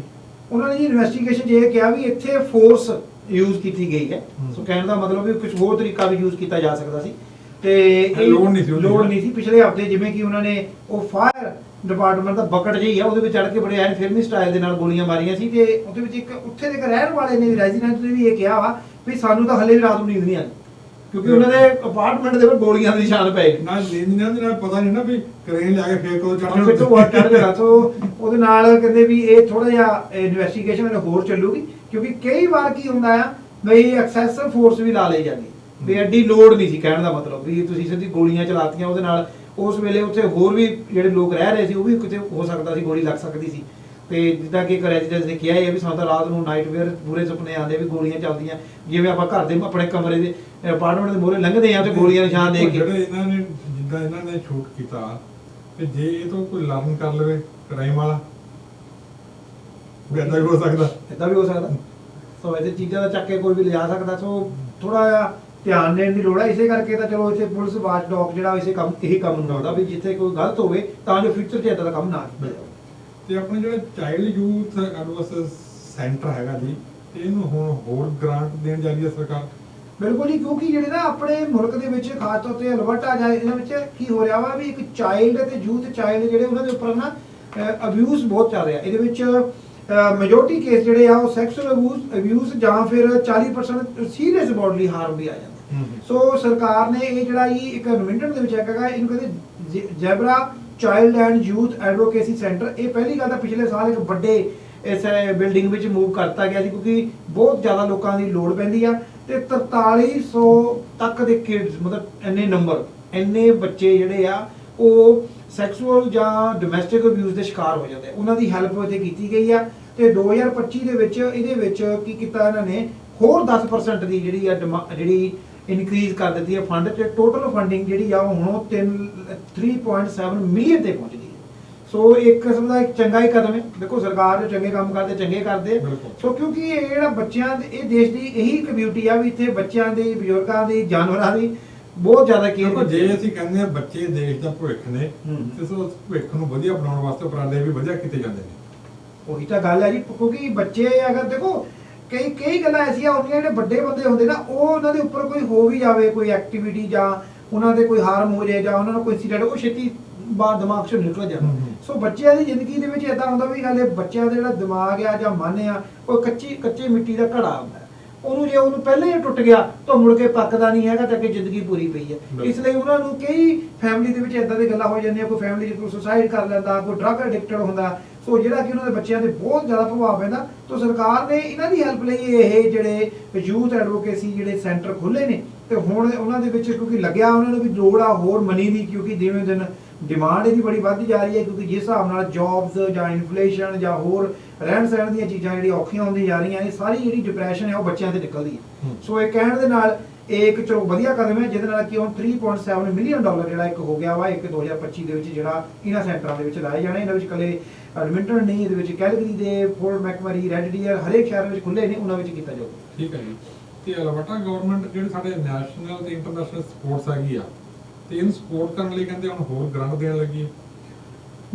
ਉਹਨਾਂ ਨੇ ਜੀ ਇਨਵੈਸਟੀਗੇਸ਼ਨ 'ਚ ਇਹ ਕਿਹਾ ਵੀ ਇੱਥੇ ਫੋਰਸ ਯੂਜ਼ ਕੀਤੀ ਗਈ ਹੈ
ਹਮ।
ਸੋ ਕਹਿਣ ਦਾ ਮਤਲਬ ਵੀ ਕੁਝ ਹੋਰ ਤਰੀਕਾ ਵੀ ਯੂਜ਼ ਕੀਤਾ ਜਾ ਸਕਦਾ ਸੀ ਤੇ
ਇਹ ਲੋੜ ਨਹੀਂ ਸੀ ਉਹਦੀ।
ਲੋੜ ਨਹੀਂ ਸੀ ਪਿਛਲੇ ਹਫ਼ਤੇ ਜਿਵੇਂ ਕਿ ਉਹਨਾਂ ਨੇ ਉਹ ਫਾਇਰ ਡਿਪਾਰਟਮੈਂਟ ਦਾ ਬਕਟ ਜਿਹੀ ਆ ਉਹਦੇ ਵਿੱਚ ਚੜ ਕੇ ਬੜੇ ਐਨ ਫਿਲਮੀ ਸਟਾਈਲ ਦੇ ਨਾਲ ਗੋਲੀਆਂ ਮਾਰੀਆਂ ਸੀ ਤੇ ਉਹਦੇ ਵਿੱਚ ਇੱਕ ਉੱਥੇ ਦੇ ਇੱਕ ਰਹਿਣ ਵਾਲੇ ਨੇ ਵੀ ਰੈਜ਼ੀਡੈਂਟ ਨੇ ਵੀ ਇਹ ਕਿਹਾ ਵਾ ਵੀ ਸਾਨੂੰ ਤਾਂ ਹੱਲੇ ਵੀ ਰਾਤ ਨੂੰ ਨੀਂਦ ਨਹੀਂ ਆਉਂਦੀ ਕਿਉਂਕਿ ਉਹਨਾਂ ਦੇ ਅਪਾਰਟਮੈਂਟ ਦੇ ਵਿੱਚ ਗੋਲੀਆਂ ਦੇ ਨਿਸ਼ਾਨ ਪਏ।
ਨਾ ਨੀਂਦ ਨਹੀਂ ਆਉਂਦੀ, ਨਾ ਪਤਾ ਨਹੀਂ ਨਾ ਵੀ ਕਰੇਨ ਲਿਆ ਕੇ ਫੇਰ ਕਦੋਂ
ਹੁਣ ਫਿਰ ਤੋਂ ਵਾਟ ਚੜ ਜਾਣਾ ਸੋ ਉਹਦੇ ਨਾਲ ਕਹਿੰਦੇ ਵੀ ਇਹ ਥੋੜਾ ਜਿਹਾ ਇਨਵੈਸਟੀਗੇਸ਼ਨ ਹੋਰ ਚੱਲੂਗੀ ਕਿਉਂਕਿ ਕਈ ਵਾਰ ਕੀ ਹੁੰਦਾ ਆ ਬਈ ਐਕਸੈਸਿਵ ਫੋਰਸ ਵੀ ਲਾ ਲਈ ਜਾਂਦੀ। ਵੀ ਐਡੀ ਲੋਡ ਨਹੀਂ ਸੀ ਕਹਿਣ ਦਾ ਮਤਲਬ ਵੀ ਤੁਸੀਂ ਸਿੱਧੀ ਗੋਲੀਆਂ ਚਲਾਤੀਆਂ ਉਹਦੇ ਨਾਲ ਉਸ ਵੇਲੇ ਉੱਥੇ ਹੋਰ ਵੀ ਜਿਹੜੇ ਲੋਕ ਰਹਿ ਰਹੇ ਸੀ ਉਹ ਵੀ ਕਿਤੇ ਹੋ ਸਕਦਾ ਸੀ ਗੋਲੀ ਲੱਗ ਸਕਦੀ ਸੀ। ਤੇ ਜਿੱਦਾਂ ਕਿ ਇੱਕ ਰੈਜ਼ੀਡੈਂਸ ਨੇ ਕਿਹਾ ਹੈ ਵੀ ਸਾਨੂੰ ਤਾਂ ਰਾਤ ਨੂੰ ਨਾਈਟ ਵੇਅਰ ਪੂਰੇ ਸੁਪਨੇ ਆਉਂਦੇ ਵੀ ਗੋਲੀਆਂ ਚੱਲਦੀਆਂ। ਜਿਵੇਂ ਆਪਾਂ ਘਰ ਦੇ ਆਪਣੇ ਕਮਰੇ ਦੇ ਅਪਾਰਟਮੈਂਟ ਦੇ ਮੂਹਰੇ ਲੰਘਦੇ ਆ ਤੇ ਗੋਲੀਆਂ ਨਿਸ਼ਾਨ ਦੇਖ ਕੇ।
ਜਿਹੜੇ ਇਹਨਾਂ ਨੇ ਜਿੱਦਾਂ ਇਹਨਾਂ ਨੇ ਸ਼ੂਟ ਕੀਤਾ ਤੇ ਜੇ ਇਹ ਤੋਂ ਕੋਈ ਲਰਨ ਕਰ ਲਵੇ ਕ੍ਰਾਈਮ ਵਾਲਾ ਵੀ ਏਦਾਂ ਵੀ ਹੋ ਸਕਦਾ।
ਇਦਾਂ ਵੀ ਹੋ ਸਕਦਾ। ਸੋ ਇਹਦੇ ਚੀਜ਼ਾਂ ਦਾ ਚੱਕ ਕੇ ਕੋਈ ਵੀ ਲਿਜਾ ਸਕਦਾ। ਸੋ ਥੋੜਾ ਜਿਹਾ ਧਿਆਨ ਦੇਣ ਦੀ ਲੋੜ ਹੈ ਇਸੇ ਕਰਕੇ ਤਾਂ ਚਲੋ ਇੱਥੇ ਪੁਲਿਸ ਵਾਚ ਡੌਗ ਜਿਹੜਾ ਇਸੇ ਕੰਮ ਇਹੀ ਕੰਮ ਨੂੰ ਲਾਉਂਦਾ ਵੀ ਜਿੱਥੇ ਕੋਈ ਗਲਤ ਹੋਵੇ ਤਾਂ ਜੋ ਫਿਊਚਰ 'ਚ ਇਦਾਂ ਦਾ ਕੰਮ ਨਾ ਜਾਵੇ।
ਤੇ ਆਪਣੇ ਜਿਹੜਾ ਚਾਈਲਡ ਯੂਥ ਐਡਵਾਈਸ ਸੈਂਟਰ ਹੈਗਾ ਜੀ ਇਹਨੂੰ ਹੁਣ ਹੋਰ ਗ੍ਰਾਂਟ ਦੇਣ ਜਾ ਰਹੀ ਹੈ ਸਰਕਾਰ।
ਬਿਲਕੁਲ ਜੀ ਕਿਉਂਕਿ ਜਿਹੜੇ ਨਾ ਆਪਣੇ ਮੁਲਕ ਦੇ ਵਿੱਚ ਖਾਸ ਤੌਰ ਤੇ ਅਲਬਰਟਾ ਜਾਂ ਇਹਨਾਂ ਵਿੱਚ ਕੀ ਹੋ ਰਿਹਾ ਵਾ ਵੀ ਇੱਕ ਚਾਈਲਡ ਤੇ ਯੂਥ ਚਾਈਲਡ ਜਿਹੜੇ ਉਹਨਾਂ ਦੇ ਉੱਪਰ ਨਾ ਅਬਿਊਜ਼ ਬਹੁਤ ਚੱਲ ਰਿਹਾ। ਇਹਦੇ ਵਿੱਚ ਮੈਜੋਰਟੀ ਕੇਸ ਜਿਹੜੇ ਆ ਉਹ ਸੈਕਸ਼ੂਅਲ ਅਬਿਊਜ਼ ਅਬਿਊਜ਼ ਜਾਂ ਫਿਰ 40% ਸੀਰੀਅਸ ਬੋਡਲੀ ਹਾਰਮ ਵੀ ਆ ਜਾਂਦੇ। ਸੋ ਸਰਕਾਰ ਨੇ ਇਹ ਜਿਹੜਾ ਇਹ ਇੱਕ ਅਮੈਂਡਮੈਂਟ ਦੇ ਵਿੱਚ ਹੈਗਾ ਇਹਨੂੰ ਕਹਿੰਦੇ Zebra child and youth advocacy centre ਇਹ ਪਹਿਲੀ ਗੱਲ ਤਾਂ ਪਿਛਲੇ ਸਾਲ ਇੱਕ ਵੱਡੇ ਇਸ ਬਿਲਡਿੰਗ ਵਿੱਚ ਮੂਵ ਕਰਤਾ ਗਿਆ ਸੀ ਕਿਉਂਕਿ ਬਹੁਤ ਜ਼ਿਆਦਾ ਲੋਕਾਂ ਦੀ ਲੋੜ ਪੈਂਦੀ ਆ ਤੇ 4300 ਤੱਕ ਦੇ ਕਿਡਸ ਮਤਲਬ ਇੰਨੇ ਨੰਬਰ ਇੰਨੇ ਬੱਚੇ ਜਿਹੜੇ ਆ, ਉਹ ਸੈਕਸੁਅਲ ਜਾਂ ਡੋਮੈਸਟਿਕ ਅਬਿਊਜ਼ ਦੇ ਸ਼ਿਕਾਰ ਹੋ ਜਾਂਦੇ ਉਹਨਾਂ ਦੀ ਹੈਲਪ ਇੱਥੇ ਕੀਤੀ ਗਈ ਆ ਤੇ 2025 ਦੇ ਵਿੱਚ ਇਹਦੇ ਵਿੱਚ ਕੀ ਕੀਤਾ ਇਹਨਾਂ ਨੇ? ਹੋਰ 10% ਦੀ ਜਿਹੜੀ ਆ ਡਿਮਾ- ਜਿਹੜੀ ਇਨਕਰੀਜ਼ ਕਰ ਦਿੱਤੀ ਹੈ ਫੰਡ ਤੇ ਟੋਟਲ ਫੰਡਿੰਗ ਜਿਹੜੀ ਆ ਹੁਣ ਉਹ 3 3.7 ਮਿਲੀਅਨ ਤੇ ਪਹੁੰਚ ਗਈ ਹੈ। ਸੋ ਇੱਕ ਕਿਸਮ ਦਾ ਇੱਕ ਚੰਗਾ ਹੀ ਕਦਮ ਹੈ। ਦੇਖੋ ਸਰਕਾਰ ਜੋ ਚੰਗੇ ਕੰਮ ਕਰਦੇ ਚੰਗੇ ਕਰਦੇ। ਸੋ ਕਿਉਂਕਿ ਇਹ ਜਿਹੜਾ ਬੱਚਿਆਂ ਦੇ ਇਹ ਦੇਸ਼ ਦੀ ਇਹੀ ਬਿਊਟੀ ਆ ਵੀ ਇੱਥੇ ਬੱਚਿਆਂ ਦੀ ਬਜ਼ੁਰਗਾਂ ਦੀ ਜਾਨਵਰਾਂ ਦੀ ਬਹੁਤ ਜ਼ਿਆਦਾ ਕੇਅਰ
ਦੇਖੋ ਜੇ ਅਸੀਂ ਕਹਿੰਦੇ ਆ ਬੱਚੇ ਦੇਸ਼ ਦਾ ਭਵਿੱਖ ਨੇ। ਤੇ ਸੋ ਭਵਿੱਖ ਨੂੰ ਵਧੀਆ ਬਣਾਉਣ ਵਾਸਤੇ ਉਪਰਾਲੇ ਵੀ ਵਧੀਆ ਕੀਤੇ ਜਾਂਦੇ ਨੇ।
ਉਹੀ ਤਾਂ ਗੱਲ ਹੈ ਜੀ ਕਿਉਂਕਿ ਬੱਚੇ ਅਗਰ ਦੇਖੋ ਕਈ ਕਈ ਗੱਲਾਂ ਐਸੀਆਂ ਹੁੰਦੀਆਂ ਜਿਹੜੇ ਵੱਡੇ ਬੰਦੇ ਹੁੰਦੇ ਨਾ ਉਹ ਉਹਨਾਂ ਦੇ ਉੱਪਰ ਕੋਈ ਹੋ ਵੀ ਜਾਵੇ ਕੋਈ ਐਕਟੀਵਿਟੀ ਜਾਂ ਉਹਨਾਂ ਦੇ ਕੋਈ ਹਾਰਮ ਹੋ ਜਾਏ ਜਾਂ ਉਹਨਾਂ ਨੂੰ ਕੋਈ ਇੰਸੀਡੈਂਟ ਉਹ ਛੇਤੀ ਬਾਹਰ ਦਿਮਾਗ ਚੋਂ ਨਿਕਲ ਜਾਂਦਾ। ਸੋ ਬੱਚਿਆਂ ਦੀ ਜ਼ਿੰਦਗੀ ਦੇ ਵਿੱਚ ਇਦਾਂ ਹੁੰਦਾ ਵੀ ਹਾਲੇ ਬੱਚਿਆਂ ਦਾ ਜਿਹੜਾ ਦਿਮਾਗ ਆ ਜਾਂ ਮਨ ਆ ਉਹ ਕੱਚੀ ਕੱਚੇ ਮਿੱਟੀ ਦਾ ਘੜਾ ਹੁੰਦਾ। ਉਹਨੂੰ ਜੇ ਉਹਨੂੰ ਪਹਿਲਾਂ ਹੀ ਟੁੱਟ ਗਿਆ ਤਾਂ ਮੁੜ ਕੇ ਪੱਕਦਾ ਨਹੀਂ ਹੈਗਾ ਤਾਂ ਕਿ ਜ਼ਿੰਦਗੀ ਪੂਰੀ ਪਈ ਹੈ। ਇਸ ਲਈ ਉਹਨਾਂ ਨੂੰ ਕਈ ਫੈਮਿਲੀ ਦੇ ਵਿੱਚ ਇਦਾਂ ਦੀ ਗੱਲਾਂ ਹੋ ਜਾਂਦੀਆਂ ਕੋਈ ਫੈਮਿਲੀ 'ਚ ਕੋਈ ਸੁਸਾਈਡ ਕਰ ਲੈਂਦਾ ਕੋਈ ਡਰਗ ਐਡਿਕਟਡ ਹੁੰਦਾ ਸੋ ਜਿਹੜਾ ਕਿ ਉਹਨਾਂ ਦੇ ਬੱਚਿਆਂ ਤੇ ਬਹੁਤ ਜ਼ਿਆਦਾ ਪ੍ਰਭਾਵ ਪੈਂਦਾ ਤਾਂ ਸਰਕਾਰ ਨੇ ਇਹਨਾਂ ਦੀ ਹੈਲਪ ਲਈ ਇਹ ਜਿਹੜੇ ਯੂਥ ਐਡਵੋਕੇਸੀ ਜਿਹੜੇ ਸੈਂਟਰ ਖੋਲੇ ਨੇ ਤੇ ਹੁਣ ਉਹਨਾਂ ਦੇ ਵਿੱਚ ਕਿਉਂਕਿ ਲੱਗਿਆ ਉਹਨਾਂ ਨੂੰ ਵੀ ਲੋੜ ਆ ਹੋਰ ਮਨੀ ਦੀ ਕਿਉਂਕਿ ਦਿਨੋਂ ਦਿਨ ਡਿਮਾਂਡ ਇਹਦੀ ਬੜੀ ਵੱਧਦੀ ਜਾ ਰਹੀ ਹੈ ਕਿਉਂਕਿ ਜਿਸ ਹਿਸਾਬ ਨਾਲ ਜੌਬਸ ਜਾਂ ਇਨਫਲੇਸ਼ਨ ਜਾਂ ਹੋਰ ਰਹਿਣ ਸਹਿਣ ਦੀਆਂ ਚੀਜ਼ਾਂ ਜਿਹੜੀਆਂ ਔਖੀਆਂ ਹੁੰਦੀਆਂ ਜਾ ਰਹੀਆਂ ਇਹ ਸਾਰੀ ਜਿਹੜੀ ਡਿਪਰੈਸ਼ਨ ਹੈ ਉਹ ਬੱਚਿਆਂ ਤੇ ਨਿਕਲਦੀ ਹੂੰ। ਸੋ ਇਹ ਕਹਿਣ ਦੇ ਨਾਲ ਇਹ ਇੱਕ ਚਲੋ ਵਧੀਆ ਕਦਮ ਹੈ ਜਿਹਦੇ ਨਾਲ ਕਿ ਹੁਣ 3.7 ਮਿਲੀਅਨ ਡਾਲਰ ਜਿਹੜਾ ਇੱਕ ਹੋ ਗਿਆ ਵਾ ਇੱਕ 2025 ਦੇ ਵਿੱਚ ਜਿਹੜਾ ਇਹਨਾਂ ਸੈਂਟਰਾਂ ਦੇ ਵਿੱਚ ਲਾਏ ਜਾਣੇ। ਇਹਨਾਂ ਵਿੱਚ ਕੱਲੇ ਐਡਮਿੰਟਨ ਨਹੀਂ ਇਹਦੇ ਵਿੱਚ ਕੈਲਗਰੀ ਦੇ ਫੋਰਟ ਮੈਕਮਰੀ ਰੈਡ ਡੀਅਰ ਹਰੇਕ ਸ਼ਹਿਰ ਵਿੱਚ ਖੁੱਲੇ ਨੇ ਉਹਨਾਂ ਵਿੱਚ ਕੀਤਾ ਜਾਊਗਾ।
ਠੀਕ ਹੈ ਜੀ। ਤੇ ਅਲਬਰਟਾ ਗਵਰਨਮੈਂਟ ਜਿਹੜੇ ਸਾਡੇ ਨੈਸ਼ਨਲ ਤੇ ਇੰਟਰਨੈਸ਼ਨਲ ਸਪੋਰਟਸ ਹੈਗੀ ਆ ਤੇ ਇਹਨੂੰ ਸਪੋਰਟ ਕਰਨ ਲਈ ਕਹਿੰਦੇ ਹੁਣ ਹੋਰ ਗ੍ਰਾਂਟ ਦੇਣ ਲੱਗੀ ਹੈ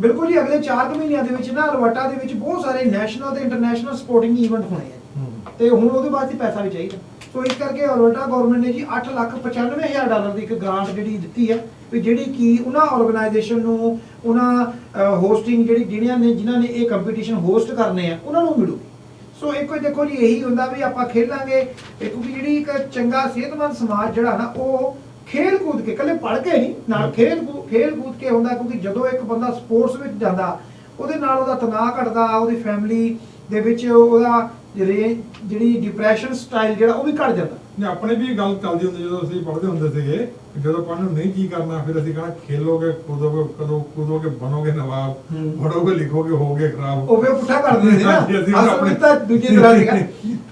ਬਿਲਕੁਲ ਜੀ ਅਗਲੇ 4 ਮਹੀਨਿਆਂ ਦੇ ਵਿੱਚ ਨਾ ਅਲਬਰਟਾ ਦੇ ਵਿੱਚ ਬਹੁਤ ਸਾਰੇ ਨੈਸ਼ਨਲ ਤੇ ਇੰਟਰਨੈਸ਼ਨਲ ਸਪੋਰਟਿੰਗ ਇਵੈਂਟ ਹੋਣੇ ਆ। ਤੇ ਹੁਣ ਉਹਦੇ ਵਾਸਤੇ ਪੈਸਾ ਵੀ ਚਾਹੀਦਾ। ਸੋ ਇਸ ਕਰਕੇ ਅਲਬਰਟਾ ਗਵਰਨਮੈਂਟ ਨੇ ਜੀ 8 ਲੱਖ 95 ਹਜ਼ਾਰ ਡਾਲਰ ਦੀ ਇੱਕ ਗ੍ਰਾਂਟ ਜਿਹੜੀ ਦਿੱਤੀ ਹੈ ਵੀ ਜਿਹੜੀ ਕਿ ਉਹਨਾਂ ਆਰਗੇਨਾਈਜੇਸ਼ਨ ਨੂੰ ਉਹਨਾਂ ਹੋਸਟਿੰਗ ਜਿਹੜੀ ਜਿਹੜੀਆਂ ਨੇ ਜਿਨ੍ਹਾਂ ਨੇ ਇਹ ਕੰਪੀਟੀਸ਼ਨ ਹੋਸਟ ਕਰਨੇ ਆ ਉਹਨਾਂ ਨੂੰ ਮਿਲੂਗੀ ਸੋ ਇੱਕੋ ਦੇਖੋ ਜੀ ਇਹੀ ਹੁੰਦਾ ਵੀ ਆਪਾਂ ਇਹ ਕਿਉਂਕਿ ਜਿਹੜੀ ਇੱਕ ਚੰਗਾ ਸਿਹਤਮੰਦ ਸਮਾਜ ਜਿਹੜਾ ਨਾ ਉਹ ਖੇਲ ਕੂਦ ਕੇ ਕੱਲੇ ਪੜ੍ਹ ਕੇ ਨਹੀਂ ਨਾਲ ਖੇਲ ਖੇਲ ਕੂਦ ਕੇ ਹੁੰਦਾ ਕਿਉਂਕਿ ਜਦੋਂ ਇੱਕ ਬੰਦਾ ਸਪੋਰਟਸ ਵਿੱਚ ਜਾਂਦਾ ਉਹਦੇ ਨਾਲ ਉਹਦਾ ਤਣਾਅ ਘਟਦਾ ਉਹਦੀ ਫੈਮਿਲੀ ਦੇ ਵਿੱਚ ਉਹਦਾ ਜਿਹੜੇ ਜਿਹੜੀ ਡਿਪਰੈਸ਼ਨ ਸਟਾਈਲ ਜਿਹੜਾ ਉਹ ਵੀ ਘਟ ਜਾਂਦਾ।
ਨੇ ਆਪਣੇ ਵੀ ਇਹ ਗੱਲ ਚੱਲਦੀ ਹੁੰਦੀ ਜਦੋਂ ਅਸੀਂ ਪੜ੍ਹਦੇ ਹੁੰਦੇ ਸੀਗੇ ਕਿ ਜਦੋਂ ਆਪਾਂ ਨੂੰ ਨਹੀਂ ਕੀ ਕਰਨਾ ਫਿਰ ਅਸੀਂ ਕਹਣਾ ਖੇਲੋਗੇ ਕੂਦੋਗੇ ਕਦੋਂ ਕੂਦੋਗੇ ਬਣੋਗੇ ਨਵਾਬ। ਪੜੋਗੇ ਲਿਖੋਗੇ ਹੋਗੇ ਖਰਾਬ
ਉਹ ਵੀ ਪੁੱਠਾ ਕਰ ਦਿੰਦੇ ਸੀ ਨਾ। ਅਸਲ ਤਾਂ ਦੂਜੀ ਤਰ੍ਹਾਂ ਸੀਗਾ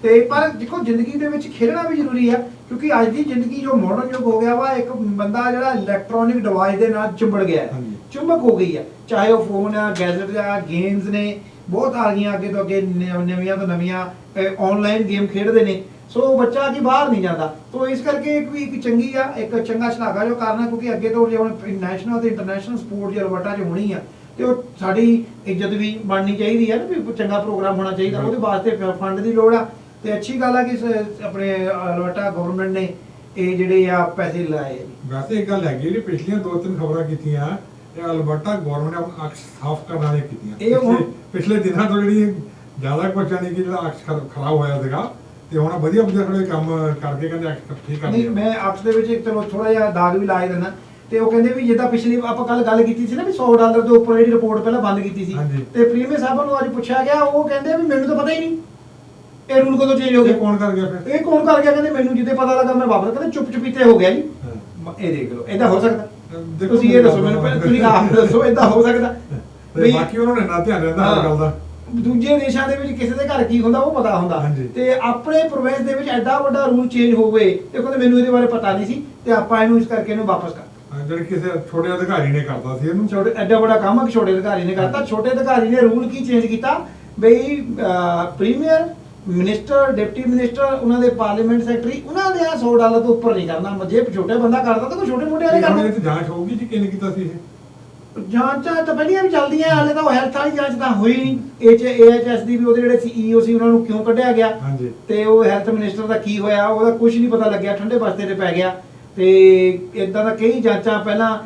ਤੇ ਪਰ ਦੇਖੋ ਜ਼ਿੰਦਗੀ ਦੇ ਵਿੱਚ ਖੇਡਣਾ ਵੀ ਜ਼ਰੂਰੀ ਆ ਕਿਉਂਕਿ ਅੱਜ ਦੀ ਜ਼ਿੰਦਗੀ ਜੋ ਮਾਡਰਨ ਯੁੱਗ ਹੋ ਗਿਆ ਵਾ ਇੱਕ ਬੰਦਾ ਜਿਹੜਾ ਇਲੈਕਟ੍ਰੋਨਿਕ ਡਿਵਾਈਸ ਦੇ ਨਾਲ ਚੁੰਬੜ ਗਿਆ। ਚੁੰਬਕ ਹੋ ਗਈ ਆ। ਚਾਹੇ ਉਹ ਫੋਨ ਆ ਗੈਜਟ ਆ ਗੇਮਸ ਨੇ ਬਹੁਤ ਆ ਗਈਆਂ ਅੱਗੇ ਤੋਂ ਅੱਗੇ ਨ- ਨਵੀਆਂ ਤੋਂ ਨਵੀਆਂ ਆਨਲਾਈਨ ਗੇਮ ਖੇਡਦੇ ਨੇ। ਸੋ ਬੱਚਾ ਕੀ ਬਾਹਰ ਨਹੀਂ ਜਾਂਦਾ। ਸੋ ਇਸ ਕਰਕੇ ਇੱਕ ਵੀ ਇੱਕ ਚੰਗੀ ਆ ਇੱਕ ਚੰਗਾ ਸ਼ਲਾਘਾ ਜੋ ਕਰਨਾ ਕਿਉਂਕਿ ਅੱਗੇ ਤੋਂ ਜੇ ਹੁਣ ਨੈਸ਼ਨਲ ਤੇ ਇੰਟਰਨੈਸ਼ਨਲ ਸਪੋਰਟ ਜੇ ਅਲਬਰਟਾ 'ਚ ਹੋਣੀ ਆ ਤੇ ਉਹ ਸਾਡੀ ਇੱਜ਼ਤ ਵੀ ਬਣਨੀ ਚਾਹੀਦੀ ਹੈ ਨਾ ਵੀ ਚੰਗਾ ਪ੍ਰੋਗਰਾਮ ਹੋਣਾ ਚਾਹੀਦਾ। ਉਹਦੇ ਵਾਸਤੇ ਫੰਡ ਦੀ ਲੋੜ ਆ। ਤੇ ਅੱਛੀ ਗੱਲ ਆ ਕਿ ਸ- ਆਪਣੇ ਅਲਬਰਟਾ ਗਵਰਨਮੈਂਟ ਨੇ ਇਹ ਜਿਹੜੇ ਆ ਪੈਸੇ ਲਾਏ ਆ।
ਵੈਸੇ ਇੱਕ ਗੱਲ ਹੈਗੀ ਜਿਹੜੀ ਪਿਛਲੀਆਂ ਦੋ ਤਿੰਨ ਖਬਰਾਂ ਕੀਤੀਆਂ ਇਹ ਅਲਬਰਟਾ ਗਵਰਨਮੈਂਟ ਨੇ ਆਪਣਾ ਅਕਸ ਸਾਫ਼ ਕਰਨ ਵਾਲੇ ਕੀਤੀਆਂ।
ਇਹ ਹੁਣ-
ਪਿਛਲੇ- ਦਿਨਾਂ ਤੋਂ ਜਿਹੜੀ ਜ਼ਿਆਦਾ ਕੁਛ ਨਹੀਂ ਕਿ ਜਿਹੜਾ ਅਕਸ ਖਰ- ਖਰਾਬ ਹੋਇਆ ਸੀਗਾ ਤੇ ਹੁਣ ਵਧੀਆ ਵਧੀਆ ਥੋੜੇ ਕੰਮ ਕਰਕੇ ਕਹਿੰਦੇ ਅਕਸ ਠੀਕ ਕਰ
ਨਹੀਂ ਮੈਂ ਆਪਸ ਦੇ ਵਿੱਚ ਇੱਕ ਚਲੋ ਥੋੜਾ ਜਿਹਾ ਦਾਗ ਵੀ ਲਾਏ ਦਿੰਦਾ ਤੇ ਉਹ ਕਹਿੰਦੇ ਵੀ ਜਿੱਦਾਂ ਪਿਛਲੀ ਆਪਾਂ ਕੱਲ ਗੱਲ ਕੀਤੀ ਸੀ ਨਾ ਵੀ 100 ਡਾਲਰ ਦੇ ਉੱਪਰ ਜਿਹੜੀ ਰਿਪੋਰਟ ਪਹਿਲਾਂ ਬੰਦ ਕੀਤੀ ਸੀ। ਤੇ ਪ੍ਰੀਮੀਅਰ ਸਾਹਿਬਾਂ ਨੂੰ ਅੱਜ ਪੁੱਛਿਆ ਗਿਆ ਉਹ ਕਹਿੰਦੇ ਵੀ ਮੈਨੂੰ ਤਾਂ ਪਤਾ ਹੀ ਨਹੀਂ। ਇਹ ਰੂਲ ਕਦੋਂ ਚੇਂਜ ਹੋ ਗਿਆ?
ਕੌਣ ਕਰ ਗਿਆ ਫਿਰ?
ਇਹ ਕੌਣ ਕਰ ਗਿਆ? ਕਹਿੰਦੇ ਮੈਨੂੰ ਜਿੱਦੇ ਪਤਾ ਲੱਗਾ ਮੈਂ ਵਾਪਸ ਕਹਿੰਦੇ ਚੁੱਪ ਚੁਪੀਤੇ ਹੋ ਗਿਆ ਜੀ। ਇਹ ਦੇਖ ਲਓ ਇਦਾਂ ਹੋ ਸਕਦਾ। ਤੁਸੀਂ ਇਹ ਦੱਸੋ ਮੈਨੂੰ ਪਹਿਲਾਂ ਤੁਸੀਂ ਆਪ ਦੱਸੋ ਇਦਾਂ ਹੋ ਸਕਦਾ।
ਤੇ ਬਾਕੀ ਉਹਨਾਂ ਨੇ ਨਾ ਧਿਆਨ ਰਹਿੰਦਾ ਹਰ ਗੱਲ ਦਾ।
ਦੂਜੇ ਦੇਸ਼ਾਂ ਦੇ ਵਿੱਚ ਕਿਸੇ ਦੇ ਘਰ ਕੀ ਹੁੰਦਾ ਉਹ ਪਤਾ ਹੁੰਦਾ। ਤੇ ਆਪਣੇ ਪ੍ਰੋਵਿੰਸ ਦੇ ਵਿੱਚ ਐਡਾ ਵੱਡਾ ਰੂਲ ਚੇਂਜ ਹੋਵੇ ਤੇ ਕਹਿੰਦੇ ਮੈਨੂੰ ਇਹਦੇ ਬਾਰੇ ਪਤਾ ਨਹੀਂ ਸੀ ਤੇ ਆਪਾਂ ਇਹਨੂੰ ਇਸ ਕਰਕੇ ਇਹਨੂੰ ਵਾਪਸ ਕਰ
ਜਿਹੜੇ ਕਿਸੇ ਛੋਟੇ ਅਧਿਕਾਰੀ ਨੇ ਕਰਤਾ ਸੀ ਇਹਨੂੰ।
ਛੋਟੇ ਐਡਾ ਵੱਡਾ ਕੰਮ ਛੋਟੇ ਅਧਿਕਾਰੀ ਨੇ ਕਰਤਾ। ਛੋਟੇ ਅਧਿਕਾਰੀ ਨੇ ਰੂਲ ਕੀ ਚੇਂਜ ਕੀਤਾ? ਬਈ ਪ੍ਰੀਮੀਅਰ ਮਿਨਿਸਟਰ ਡਿਪਟੀ ਮਿਨਿਸਟਰ ਉਹਨਾਂ ਦੇ ਪਾਰਲੀਮੈਂਟ ਸੈਕਟਰੀ ਉਹਨਾਂ ਦੇ ਆ 100 ਡਾਲਰ ਤੋਂ ਉੱਪਰ ਨਹੀਂ ਕਰਨਾ। ਜੇ ਛੋਟੇ ਬੰਦਾ ਕਰਦਾ ਤਾਂ ਕੋਈ ਛੋਟੇ ਮੋਟੇ ਵਾਲੇ
ਇਹ ਇਹ
ਕਰਦਾ
ਤੇ ਜਾਂਚ ਹੋਊਗੀ ਜੀ ਕਿਹਨੇ ਕੀਤਾ ਸੀ ਇਹ?
ਜਾਂਚਾਂ ਤਾਂ ਪਹਿਲੀਆਂ ਵੀ ਚੱਲਦੀਆਂ ਹਾਲੇ ਤਾਂ ਉਹ ਹੈਲਥ ਵਾਲੀ ਜਾਂਚ ਤਾਂ ਹੋਈ ਨਹੀਂ। ਐਚ ਏਐਚਐਸ ਦੀ ਵੀ ਉਹਦੇ ਜਿਹੜੇ ਸੀਈਓ ਸੀ ਉਹਨਾਂ ਨੂੰ ਕਿਉਂ ਕੱਢਿਆ ਗਿਆ?
ਹਾਂਜੀ।
ਤੇ ਉਹ ਹੈਲਥ ਮਿਨਿਸਟਰ ਦਾ ਕੀ ਹੋਇਆ ਉਹਦਾ ਕੁਝ ਨਹੀਂ ਪਤਾ ਲੱਗਿਆ ਠੰਡੇ ਬਸਤੇ ਤੇ ਪੈ ਗਿਆ। ਤੇ ਇਦਾਂ ਦਾ ਕਈ ਜਾਂਚਾਂ ਪਹਿਲਾਂ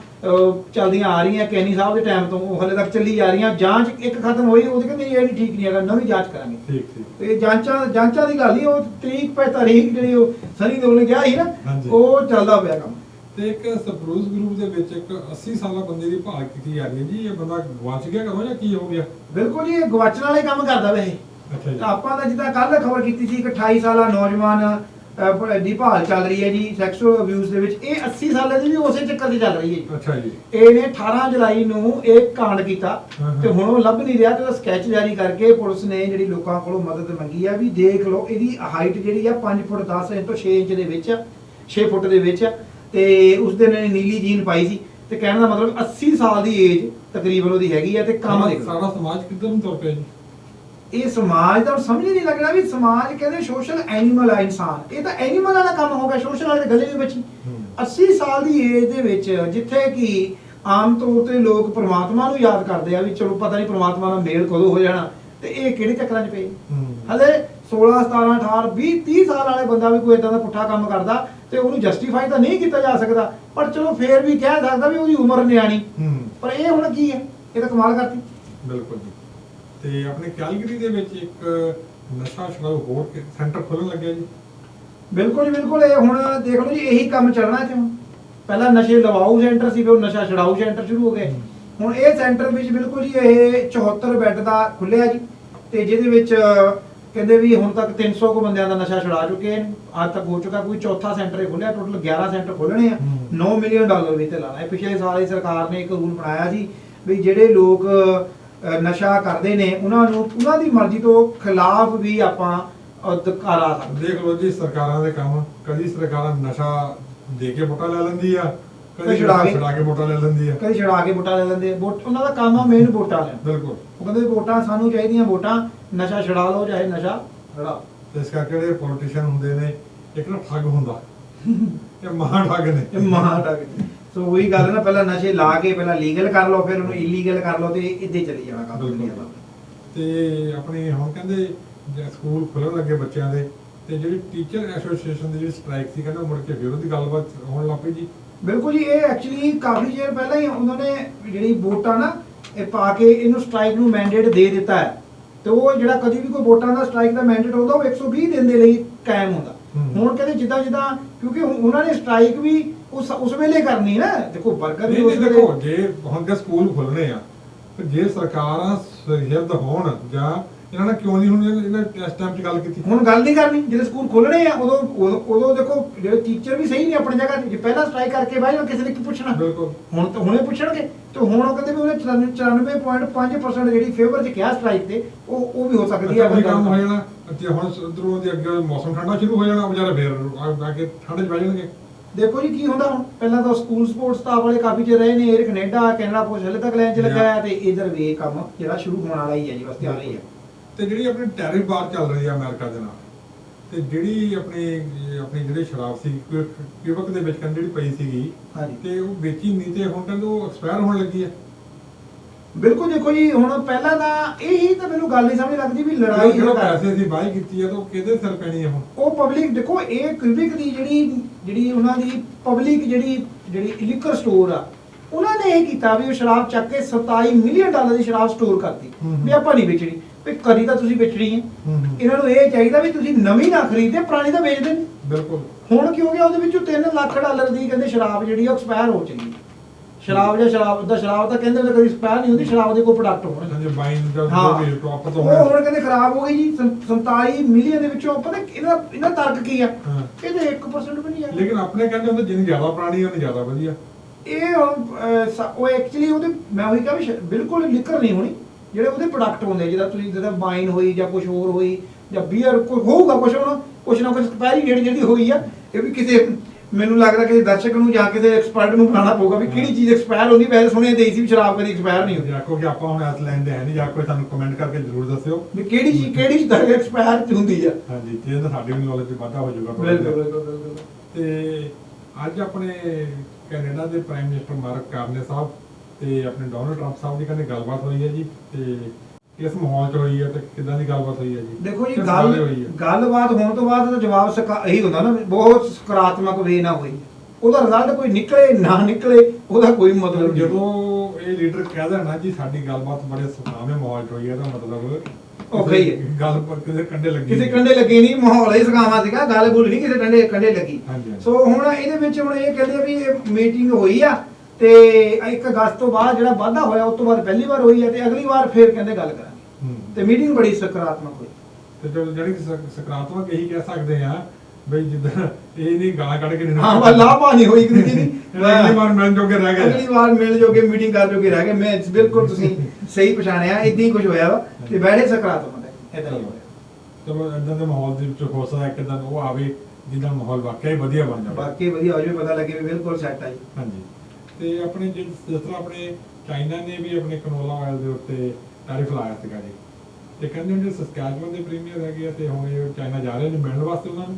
ਚੱਲਦੀਆਂ ਆ ਰਹੀਆਂ ਕੈਨੀ ਸਾਹਿਬ ਦੇ ਟਾਈਮ ਤੋਂ ਉਹ ਹਲੇ ਤੱਕ ਚੱਲੀ ਜਾ ਰਹੀਆਂ। ਜਾਂਚ ਇੱਕ ਖਤਮ ਹੋਈ ਉਹਦੇ ਕਹਿੰਦੇ ਇਹ ਨਹੀਂ ਠੀਕ ਨਹੀਂ ਹੈਗਾ ਨਵੀਂ ਜਾਂਚ ਕਰਾਂਗੇ।
ਠੀਕ ਠੀਕ।
ਤੇ ਜਾਂਚਾਂ ਜਾਂਚਾਂ ਦੀ ਗੱਲ ਨਹੀਂ ਉਹ ਤਰੀਕ ਪੈ ਤਾਰੀਖ ਜਿਹੜੀ ਉਹ ਸਨੀ ਦੇਓਲ ਨੇ ਕਿਹਾ ਸੀ ਨਾ। ਉਹ ਚੱਲਦਾ ਪਿਆ ਕੰਮ।
ਤੇ ਇੱਕ ਸਪਰੂਸ ਗਰੁੱਪ ਦੇ ਵਿੱਚ ਇੱਕ 80 ਸਾਲਾ ਬੰਦੇ ਦੀ ਭਾਲ ਕੀਤੀ ਜਾ ਰਹੀ ਹੈ ਜੀ ਇਹ ਬੰਦਾ ਗਵਾਚ ਗਿਆ ਕਦੋਂ ਜਾਂ ਕੀ ਹੋ ਗਿਆ?
ਬਿਲਕੁਲ ਜੀ ਇਹ ਗਵਾਚਣ ਵਾਲੇ ਕੰਮ ਕਰਦਾ ਵੇ ਇਹ
ਅੱਛਾ ਜੀ।
ਆਪਾਂ ਤਾਂ ਜਿੱਦਾਂ ਕੱਲ ਖਬਰ ਕੀਤੀ ਸੀ ਕਿ 28 ਸਾਲਾ ਨੌਜਵਾਨ ਦੀ ਭਾਲ ਚੱਲ ਰਹੀ ਹੈ ਜੀ ਸੈਕਸੁਅਲ ਅਬਿਊਜ਼ ਦੇ ਵਿੱਚ। ਇਹ 80 ਸਾਲੇ ਦੀ ਵੀ ਉਸੇ ਚੱਕਰ 'ਚ ਚੱਲ ਰਹੀ ਹੈ ਜੀ।
ਅੱਛਾ ਜੀ।
ਇਹਨੇ 18 ਜੁਲਾਈ ਨੂੰ ਇਹ ਕਾਂਡ ਕੀਤਾ। ਤੇ ਹੁਣ ਉਹ ਲੱਭ ਨਹੀਂ ਰਿਹਾ ਤੇ ਉਹਦਾ ਸਕੈਚ ਜਾਰੀ ਕਰਕੇ ਪੁਲਿਸ ਨੇ ਜਿਹੜੀ ਲੋਕਾਂ ਕੋਲੋਂ ਮਦਦ ਮੰਗੀ ਆ ਵੀ ਦੇਖ ਲਓ ਇਹਦੀ ਹਾਈਟ ਜਿਹੜੀ ਆ 5 ਫੁੱਟ 10 ਇੰਚ ਤੋਂ 6 ਇੰਚ ਦੇ ਵਿੱਚ ਆ 6 ਫੁੱਟ ਦੇ ਵਿੱਚ ਆ ਤੇ ਉਸ ਦਿਨ ਇਹਨੇ ਨੀਲੀ ਜੀਨ ਪਾਈ ਸੀ ਤੇ ਕਹਿਣ ਦਾ ਮਤਲਬ 80 ਸਾਲ ਦੀ ਏਜ ਤਕਰੀਬਨ ਉਹਦੀ ਹੈਗੀ ਆ ਤੇ ਕੰਮ ਦੇਖ।
ਸਾਰਾ ਸਮਾਜ ਕਿੱਧਰ ਨੂੰ ਤੁਰ ਪਿਆ ਜੀ?
ਇਹ ਸਮਾਜ ਦਾ ਸਮਝ ਨਹੀਂ ਲੱਗ ਰਿਹਾ ਵੀ ਸਮਾਜ ਕਹਿੰਦੇ ਸੋਸ਼ਲ ਐਨੀਮਲ ਆ ਇਨਸਾਨ। ਇਹ ਤਾਂ ਐਨੀਮਲ ਵਾਲਾ ਕੰਮ ਹੋ ਗਿਆ ਸੋਸ਼ਲ ਵਾਲੇ ਗੱਲੇ ਦੇ ਵਿੱਚ ਹੀ।
ਹੂੰ।
80 ਸਾਲ ਦੀ ਏਜ ਦੇ ਵਿੱਚ ਜਿੱਥੇ ਕਿ ਆਮ ਤੌਰ ਤੇ ਲੋਕ ਪ੍ਰਮਾਤਮਾ ਨੂੰ ਯਾਦ ਕਰਦੇ ਆ ਵੀ ਚਲੋ ਪਤਾ ਨਹੀਂ ਪ੍ਰਮਾਤਮਾ ਨਾਲ ਮੇਲ ਕਦੋਂ ਹੋ ਜਾਣਾ ਤੇ ਇਹ ਕਿਹੜੇ ਚੱਕਰਾਂ 'ਚ ਪਏ। ਹਲੇ 16 17 18 20 30 ਸਾਲ ਵਾਲੇ ਬੰਦਾ ਵੀ ਕੋਈ ਇਦਾਂ ਦਾ ਪੁੱਠਾ ਕੰਮ ਕਰਦਾ ਤੇ ਉਹਨੂੰ ਜਸਟੀਫਾਈ ਤਾਂ ਨਹੀਂ ਕੀਤਾ ਜਾ ਸਕਦਾ ਪਰ ਚਲੋ ਫੇਰ ਵੀ ਕਹਿ ਸਕਦਾ ਵੀ ਉਹਦੀ ਉਮਰ ਨਿਆਣੀ। ਪਰ ਇਹ ਹੁਣ ਕੀ ਹੈ? ਇਹ ਤਾਂ ਕਮਾਲ ਕਰਤੀ।
ਬਿਲਕੁਲ ਜੀ। ਤੇ ਆਪਣੇ ਕੈਲਗਰੀ ਦੇ ਵਿੱਚ ਇੱਕ ਨਸ਼ਾ ਛਡਾਊ ਹੋਰ ਸੈਂਟਰ ਖੋਲਣ ਲੱਗਿਆ ਜੀ?
ਬਿਲਕੁਲ ਜੀ ਬਿਲਕੁਲ। ਇਹ ਹੁਣ ਦੇਖ ਲਓ ਜੀ ਇਹੀ ਕੰਮ ਚੱਲਣਾ ਹੁਣ। ਪਹਿਲਾਂ ਨਸ਼ੇ ਲਵਾਊ ਸੈਂਟਰ ਸੀ ਫਿਰ ਉਹ ਨਸ਼ਾ ਛਡਾਊ ਸੈਂਟਰ ਸ਼ੁਰੂ ਹੋ ਗਏ। ਹੁਣ ਇਹ ਸੈਂਟਰ ਵਿੱਚ ਬਿਲਕੁਲ ਜੀ ਇਹ 74 ਬੈੱਡ ਦਾ ਖੁੱਲਿਆ ਜੀ। ਤੇ ਜਿਹਦੇ ਵਿੱਚ ਕਹਿੰਦੇ ਵੀ ਹੁਣ ਤੱਕ 300 ਕੋ ਬੰਦਿਆਂ ਦਾ ਨਸ਼ਾ ਛੁਡਾ ਚੁੱਕੇ ਨੇ। ਅੱਜ ਤੱਕ ਹੋ ਚੁੱਕਾ ਕੋਈ ਚੌਥਾ ਸੈਂਟਰ ਇਹ ਖੁੱਲਿਆ ਟੋਟਲ 11 ਸੈਂਟਰ ਖੋਲਣੇ ਆ।
ਹੂੰ।
9 ਮਿਲੀਅਨ ਡਾਲਰ ਵੀ ਤੇ ਲਾਣਾ ਹੈ ਪਿਛਲੇ ਸਾਲ ਹੀ ਸਰਕਾਰ ਨੇ ਇੱਕ ਰੂਲ ਬਣਾਇਆ ਸੀ ਵੀ ਜਿਹੜੇ ਲੋਕ ਨਸ਼ਾ ਕਰਦੇ ਨੇ ਉਹਨਾਂ ਨੂੰ ਉਹਨਾਂ ਦੀ ਮਰਜ਼ੀ ਤੋਂ ਖਿਲਾਫ ਵੀ ਆਪਾਂ ਅਧਿਕਾਰ ਸਕਦੇ
ਦੇਖ ਲਓ ਜੀ ਸਰਕਾਰਾਂ ਦੇ ਕੰਮ ਕਦੀ ਸਰਕਾਰਾਂ ਨਸ਼ਾ ਦੇ ਕੇ ਵੋਟਾਂ ਲੈ ਲੈਂਦੀ ਆ
ਕਦੀ ਛੁਡਾ
ਛੁਡਾ
ਕੇ।
ਛੁਡਾ ਕੇ ਵੋਟਾਂ ਲੈ ਲੈਂਦੀ ਆ।
ਕਦੀ ਛੜਾ ਕੇ ਵੋਟਾਂ ਲੈ ਲੈਂਦੇ। ਵੋਟ ਉਹਨਾਂ ਦਾ ਕੰਮ ਆ ਮੇਨ ਵੋਟਾਂ ਲੈਣ।
ਬਿਲਕੁਲ।
ਉਹ ਕਹਿੰਦੇ ਵੋਟਾਂ ਸਾਨੂੰ ਚਾਹੀਦੀਆਂ ਵੋਟਾਂ ਨਸ਼ਾ ਛਡਾ ਲਓ ਚਾਹੇ ਨਸ਼ਾ ਛੜਾ
ਤੇ ਇਸ ਕਰਕੇ ਜਿਹੜੇ ਪੋਲੀਟੀਸ਼ੀਅਨ ਹੁੰਦੇ ਨੇ ਇੱਕ ਨਾ ਠੱਗ ਹੁੰਦਾ। ਇਹ ਮਹਾਂ ਠੱਗ ਨੇ।
ਇਹ ਮਹਾ ਟੱਕ ਸੋ ਉਹੀ ਗੱਲ ਨਾ ਪਹਿਲਾਂ ਨਸ਼ੇ ਲਾ ਕੇ ਪਹਿਲਾਂ ਲੀਗਲ ਕਰ ਲਓ ਫਿਰ ਉਹਨੂੰ ਇਲੀਗਲ ਕਰ ਲਓ ਤੇ ਇੱਦੇ ਚੱਲੀ ਜਾਣਾ ਕੰਮ
ਬਿਲਕੁਲ।
ਦੁਨੀਆ ਦਾ
ਤੇ ਆਪਣੇ ਹੁਣ ਕਹਿੰਦੇ ਜੇ ਸਕੂਲ ਖੁੱਲਣ ਲੱਗੇ ਬੱਚਿਆਂ ਦੇ ਤੇ ਜਿਹੜੀ ਟੀਚਰ ਐਸੋਸੀਏਸ਼ਨ ਦੀ ਜਿਹੜੀ ਸਟ੍ਰਾਈਕ ਸੀ ਕਹਿੰਦੇ ਮੁੜ ਕੇ ਫਿਰ ਉਹਦੀ ਗੱਲਬਾਤ ਹੋਣ ਲੱਗ ਪਈ ਜੀ
ਬਿਲਕੁਲ ਜੀ ਇਹ ਐਕਚੁਅਲੀ ਕਾਫੀ ਚਿਰ ਪਹਿਲਾਂ ਹੀ ਉਹਨਾਂ ਨੇ ਜਿਹੜੀ ਵੋਟਾਂ ਨਾ ਇਹ ਪਾ ਕੇ ਇਹਨੂੰ ਸਟ੍ਰਾਈਕ ਨੂੰ ਮੈਂਡੇਟ ਦੇ ਦਿੱਤਾ ਹੈ ਤੇ ਉਹ ਜਿਹੜਾ ਕਦੀ ਵੀ ਕੋਈ ਵੋਟਾਂ ਦਾ ਸਟ੍ਰਾਈਕ ਦਾ ਮੈਂਡੇਟ ਹੁੰਦਾ ਉਹ 120 ਦਿਨ ਦੇ ਲਈ ਕਾਇਮ ਹੁੰਦਾ
ਹਮ।
ਹੁਣ ਕਹਿੰਦੇ ਜਿੱਦਾਂ ਜਿੱਦਾਂ ਕਿਉਂਕਿ ਹੁਣ ਉਹਨਾਂ ਨੇ ਸਟ੍ਰਾਈਕ ਵੀ ਉਸ ਉਸ ਵੇਲੇ ਕਰਨੀ ਨਾ। ਦੇਖੋ ਵਰਕਰ ਵੀ
ਨਹੀਂ
ਉਸ
ਨਹੀਂ
ਵੇਲੇ
ਦੇਖੋ ਜੇ ਹੁਣ ਦੇ ਸਕੂਲ ਖੁੱਲਣੇ ਆ ਤੇ ਜੇ ਸਰਕਾਰਾਂ ਸਰਹਿਰਦ ਹੋਣ ਜਾਂ ਇਹਨਾਂ ਨੇ ਕਿਉਂ ਨਹੀਂ ਹੁਣ ਇਹਨਾਂ ਇਸ ਟਾਈਮ 'ਚ ਗੱਲ ਕੀਤੀ?
ਹੁਣ ਗੱਲ ਨਹੀਂ ਕਰਨੀ। ਜਦੋਂ ਸਕੂਲ ਖੋਲਣੇ ਆ ਉਦੋਂ ਉਦੋਂ ਉਦੋਂ ਦੇਖੋ ਜਿਹੜੇ ਟੀਚਰ ਵੀ ਸਹੀ ਨੇ ਆਪਣੀ ਜਗ੍ਹਾ ਤੇ ਜੇ ਪਹਿਲਾਂ ਸਟ੍ਰਾਈਕ ਕਰਕੇ ਵਿੱਚ ਕਿਸੇ ਨੇ ਕੀ ਪੁੱਛਣਾ?
ਬਿਲਕੁਲ।
ਹੁਣ ਤਾਂ ਹੁਣੇ ਪੁੱਛਣਗੇ। ਤੇ ਹੁਣ ਉਹ ਕਹਿੰਦੇ ਵੀ ਉਹਨੇ 94.5% ਜਿਹੜੀ ਫੇਵਰ ਚ ਕਿਹਾ ਸਟ੍ਰਾਈਕ ਤੇ ਉਹ ਉਹ ਵੀ ਹੋ ਸਕਦੀ ਹੈ
ਅੱਛਾ, ਕੰਮ ਹੋ ਜਾਣਾ। ਤੇ ਹੁਣ ਉਧਰੋਂ ਦੇ ਅੱਗੇ ਮੌਸਮ ਠੰਡਾ ਸ਼ੁਰੂ ਹੋ ਜਾਣਾ ਵਿਚਾਰੇ ਫੇਰ ਆ ਕੇ ਠੰਡ 'ਚ ਬਹਿ ਜਾਣਗੇ।
ਦੇਖੋ ਜੀ ਕੀ ਹੁੰਦਾ ਹੁਣ ਪਹਿਲਾਂ ਤਾਂ ਸਕੂਲ ਸਪੋਰਟਸ ਸਟਾਫ ਵਾਲੇ ਕਾਫੀ ਚਿਰ ਰਹੇ ਨੇ ਇਹ ਕੈਨੇਡਾ ਕੈਨੇਡਾ ਪੁਲਿਸ ਹਲੇ ਤੱਕ ਲਾਈਨ ਚ ਲੱਗਾ ਹੈ ਤੇ ਇਧਰ ਵੀ ਇਹ ਕੰਮ ਜਿਹੜਾ ਸ਼ੁਰੂ ਹੋਣ ਵਾਲਾ ਹੀ ਹੈ ਜੀ ਬਸ ਤਿਆਰ ਹੀ ਹੈ।
ਤੇ ਜਿਹੜੀ ਆਪਣੀ ਟੈਰਿਫ ਬਾਰ ਚੱਲ ਰਹੀ ਆ ਅਮਰੀਕਾ ਦੇ ਨਾਲ ਤੇ ਜਿਹੜੀ ਆਪਣੀ ਆਪਣੀ ਜਿਹੜੀ ਸ਼ਰਾਬ ਸੀ ਕਿਊਬਕ ਦੇ ਵਿੱਚ ਕਹਿੰਦੇ ਜਿਹੜੀ ਪਈ ਸੀਗੀ
ਹਾਂਜੀ।
ਤੇ ਉਹ ਵੇਚੀ ਨਹੀਂ ਤੇ ਹੁਣ ਕਹਿੰਦੇ ਉਹ ਐਕਸਪਾਇਰ ਹੋਣ ਲੱਗੀ ਹੈ।
ਬਿਲਕੁਲ ਦੇਖੋ ਜੀ ਹੁਣ ਪਹਿਲਾਂ ਤਾਂ ਇਹੀ ਤਾਂ ਮੈਨੂੰ ਗੱਲ ਨਹੀਂ ਸਮਝ ਲੱਗਦੀ ਵੀ ਲੜਾਈ
ਜਿਹੜਾ ਪੈਸੇ ਸੀ ਬਾਈ ਕੀਤੀ ਹੈ ਤਾਂ ਉਹ ਕਿਹਦੇ ਸਿਰ ਪੈਣੀ ਹੈ ਹੁਣ?
ਉਹ ਪਬਲਿਕ ਦੇਖੋ ਇਹ ਕਿਊਬਿਕ ਦੀ ਜਿਹੜੀ ਜਿਹੜੀ ਉਹਨਾਂ ਦੀ ਪਬਲਿਕ ਜਿਹੜੀ ਜਿਹੜੀ ਲਿਕਰ ਸਟੋਰ ਆ ਉਹਨਾਂ ਨੇ ਇਹ ਕੀਤਾ ਵੀ ਉਹ ਸ਼ਰਾਬ ਚੱਕ ਕੇ 27 ਮਿਲੀਅਨ ਡਾਲਰ ਦੀ ਸ਼ਰਾਬ ਸਟੋਰ ਕਰਤੀ। ਵੀ ਆਪਾਂ ਨਹੀਂ ਵੇਚਣੀ। ਵੀ ਕਦੀ ਤਾਂ ਤੁਸੀਂ ਵੇਚਣੀ ਹੈ। ਇਹਨਾਂ ਨੂੰ ਇਹ ਚਾਹੀਦਾ ਵੀ ਤੁਸੀਂ ਨਵੀਂ ਨਾ ਖਰੀਦਦੇ ਪੁਰਾਣੀ ਤਾਂ ਵੇਚ ਦੇਣ
ਬਿਲਕੁਲ।
ਹੁਣ ਕੀ ਹੋ ਗਿਆ? ਉਹਦੇ ਵਿੱਚੋਂ 3 ਲੱਖ ਡਾਲਰ ਦੀ ਕਹਿੰਦੇ ਸ਼ਰਾਬ ਜਿਹੜੀ ਆ ਐਕਸਪਾਇਰ ਹੋ ਚੁੱਕੀ ਸ਼ਰਾਬ ਜਾਂ ਸ਼ਰਾਬ ਦਾ ਸ਼ਰਾਬ ਤਾਂ ਕਹਿੰਦੇ ਉਹਦੇ ਕਦੀ ਐਕਸਪਾਇਰ ਨਹੀਂ ਹੁੰਦੀ ਸ਼ਰਾਬ ਦੇ ਕੋਈ ਪ੍ਰੋਡਕਟ ਹੋਣ।
ਹਾਂਜੀ ਬਾਈਨ ਦਾ ਵੀ ਟੌਪ ਤੋਂ
ਉਹ ਹੁਣ ਕਹਿੰਦੇ ਖਰਾਬ ਹੋ ਗਈ ਜੀ ਸੰ- 47 ਮਿਲੀਅਨ ਦੇ ਵਿੱਚੋਂ ਪਤਾ ਇਹਨਾਂ ਇਹਨਾਂ ਦਾ ਤਰਕ ਕੀ ਆ?
ਹਾਂ।
ਇਹਦੇ 1% ਵੀ ਨਹੀਂ ਆ।
ਲੇਕਿਨ ਆਪਣੇ ਕਹਿੰਦੇ ਹੁੰਦੇ ਜਿੰਨੀ ਜ਼ਿਆਦਾ ਪੁਰਾਣੀ ਉਹਨੀ ਜ਼ਿਆਦਾ ਵਧੀਆ।
ਇਹ ਹੁਣ, ਅਹ, ਸ- ਉਹ ਐਕਚੁਅਲੀ ਉਹਦੇ ਮੈਂ ਉਹੀ ਕਿਹਾ ਵੀ ਸ਼- ਬਿਲਕੁਲ ਲਿਕਰ ਨਹੀਂ ਹੋਣੀ। ਜਿਹੜੇ ਉਹਦੇ ਪ੍ਰੋਡਕਟ ਹੁੰਦੇ ਜਿਹਦਾ ਤੁਸੀਂ ਜਿਹਦਾ ਵਾਈਨ ਹੋਈ ਜਾਂ ਕੁਝ ਹੋਰ ਹੋਈ ਜਾਂ ਬੀਅਰ ਕੋਈ ਹੋਊਗਾ ਕੁਝ ਹੁਣ ਕੁਝ ਨਾ ਕੁਝ ਐਕਸਪਾਇਰੀ ਡੇਟ ਜਿਹੜੀ ਹੋਈ ਆ ਇਹ ਵੀ ਕਿਸੇ ਮੈਨੂੰ ਲੱਗਦਾ ਕਿ ਦਰਸ਼ਕ ਨੂੰ ਜਾਂ ਕਿਸੇ ਐਕਸਪਰਟ ਨੂੰ ਬਣਾਉਣਾ ਪਊਗਾ ਵੀ ਕਿਹੜੀ ਚੀਜ਼ ਐਕਸਪਾਇਰ ਹੁੰਦੀ ਵੈਸੇ ਸੁਣਿਆ ਦੇਈ ਸੀ ਵੀ ਸ਼ਰਾਬ ਕਦੀ ਐਕਸਪਾਇਰ ਨਹੀਂ ਹੁੰਦੀ।
ਜੇ ਆਖੋ ਕਿ ਆਪਾਂ ਹੁਣ ਇਸ ਲਾਈਨ ਦੇ ਹੈ ਨਹੀਂ ਜਾਂ ਕੋਈ ਸਾਨੂੰ ਕਮੈਂਟ ਕਰਕੇ ਜ਼ਰੂਰ ਦੱਸਿਓ।
ਵੀ ਕਿਹੜੀ ਚੀਜ਼ ਕਿਹੜੀ ਚੀਜ਼ ਐਕਸਪਾਇਰ ਹੁੰਦੀ ਆ।
ਹਾਂਜੀ ਤਾਂ ਸਾਡੀ ਵੀ ਨੌਲੇਜ ਵਾਧਾ ਹੋ ਜਾਊਗਾ।
ਬਿਲਕੁਲ ਬਿਲਕੁਲ
ਤੇ ਅੱਜ ਆਪਣੇ ਕੈਨੇਡਾ ਦੇ prime minister Mark Carney Sahib ਤੇ ਆਪਣੇ ਡੋਨਲਡ ਟਰੰਪ ਸਾਹਿਬ ਦੀ ਕਹਿੰਦੇ ਗੱਲਬਾਤ ਹੋਈ ਹੈ ਜੀ ਤੇ ਕਿਸ ਮਾਹੌਲ 'ਚ ਹੋਈ ਹੈ ਤੇ ਕਿੱਦਾਂ ਦੀ ਗੱਲਬਾਤ ਹੋਈ ਹੈ ਜੀ
ਦੇਖੋ ਜੀ
ਕਿਸ
ਗੱਲ
ਬਾਰੇ ਹੋਈ ਹੈ?
ਗੱਲਬਾਤ ਹੋਣ ਤੋਂ ਬਾਅਦ ਤਾਂ ਜਵਾਬ ਸਕਾ ਇਹੀ ਹੁੰਦਾ ਨਾ ਵੀ ਬਹੁਤ ਸਕਾਰਾਤਮਕ ਵੇ ਨਾ ਹੋਈ ਉਹਦਾ ਰਿਜ਼ਲਟ ਕੋਈ ਨਿਕਲੇ ਨਾ ਨਿਕਲੇ ਉਹਦਾ ਕੋਈ ਮਤਲਬ ਨਹੀਂ
ਜਦੋਂ ਇਹ ਲੀਡਰ ਕਹਿ ਦੇਣਾ ਜੀ ਸਾਡੀ ਗੱਲਬਾਤ ਬੜੇ ਸੁਖਾਵੇਂ ਮਾਹੌਲ 'ਚ ਹੋਈ ਹੈ ਤਾਂ ਮਤਲਬ
ਉਹ ਗਈ ਹੈ।
ਗੱਲ ਪਰ ਕਿਸੇ ਕੰਡੇ ਲੱਗੀ
ਕਿਸੇ ਕੰਡੇ ਲੱਗੇ ਨਹੀਂ ਮਾਹੌਲ ਹੀ ਸਕਾਵਾ ਸੀਗਾ ਗੱਲ ਗੁੱਲ ਨਹੀਂ ਕਿਸੇ ਕੰਡੇ ਕੰਡੇ ਲੱਗੀ
ਹਾਂਜੀ, ਹਾਂਜੀ।
ਸੋ ਹੁਣ ਇਹਦੇ ਵਿੱਚ ਹੁਣ ਇਹ ਕਹਿੰਦੇ ਆ ਵੀ ਇਹ ਮੀਟਿੰਗ ਹੋਈ ਆ ਤੇ 1 ਅਗਸਤ ਤੋਂ ਬਾਅਦ ਜਿਹੜਾ ਵਾਧਾ ਹੋਇਆ ਉਸ ਤੋਂ ਬਾਅਦ ਪਹਿਲੀ ਵਾਰ ਹੋਈ ਆ ਤੇ ਅਗਲੀ ਵਾਰ ਫੇਰ ਕਹਿੰਦੇ ਗੱਲ ਕਰਾਂਗੇ।
ਹੂੰ।
ਤੇ ਮੀਟਿੰਗ ਬੜੀ ਸਕਾਰਾਤਮਕ ਹੋਈ।
ਤੇ ਚਲੋ ਜਿਹੜੀ ਕਿ ਸਕ- ਸਕਾਰਾਤਮਕ ਇਹੀ ਕਹਿ ਸਕਦੇ ਆ ਬਈ ਜਿੱਦਾਂ ਇਹ ਨਹੀਂ ਗਾਲਾਂ ਕੱਢ ਕੇ ਨਹੀਂ
ਹਾਂ ਬਸ ਲਾਭਾ ਨਹੀਂ ਹੋਈ ਕਿਸੇ ਦੀ।
ਅਗਲੀ ਵਾਰ ਮਿਲਣ ਜੋਗੇ ਰਹਿ ਗਏ।
ਅਗਲੀ ਵਾਰ ਮਿਲ ਜੋਗੇ ਮੀਟਿੰਗ ਕਰ ਜੋਗੇ ਰਹਿ ਗਏ। ਮੈਂ ਬਿਲਕੁਲ ਤੁਸੀਂ ਸਹੀ ਪਛਾਣਿਆ ਇਦਾਂ ਹੀ ਕੁਝ ਹੋਇਆ ਵਾ। ਤੇ ਬੈਠੇ ਸਕਾਰਾਤਮਕ ਹੈ ਇਦਾਂ ਹੀ ਹੋਇਆ।
ਚਲੋ ਇਦਾਂ ਦੇ ਮਾਹੌਲ ਦੇ ਵਿੱਚ ਹੋ ਸਕਦਾ ਇੱਕ ਦਿਨ ਉਹ ਆਵੇ ਜਿੱਦਾਂ ਮਾਹੌਲ ਵਾਕਿਆ ਹੀ ਵਧੀਆ ਬਣ ਜਾਵੇ।
ਬਾਕੀ ਵਧੀਆ ਹੋ ਜਾਵੇ ਪਤਾ ਲੱਗੇ ਵੀ ਬਿਲਕੁਲ ਸੈੱਟ ਆ ਜੀ।
ਹਾਂਜੀ। ਤੇ ਆਪਣੇ ਜਿਸ ਜਿਸ ਤਰ੍ਹਾਂ ਆਪਣੇ ਚਾਈਨਾ ਨੇ ਵੀ ਆਪਣੇ ਕਨੋਲਾ ਆਇਲ ਦੇ ਉੱਤੇ ਟੈਰਿਫ ਲਾਇਆ ਸੀਗਾ ਜੀ। ਤੇ ਕਹਿੰਦੇ ਹੁੰਦੇ ਸਸਕੈਚੁਅਨ ਦੇ ਪ੍ਰੀਮੀਅਰ ਹੈਗੇ ਆ ਤੇ ਹੁਣ ਇਹ ਚਾਈਨਾ ਜਾ ਰਹੇ ਨੇ ਮਿਲਣ ਵਾਸਤੇ ਉਹਨਾਂ ਨੂੰ।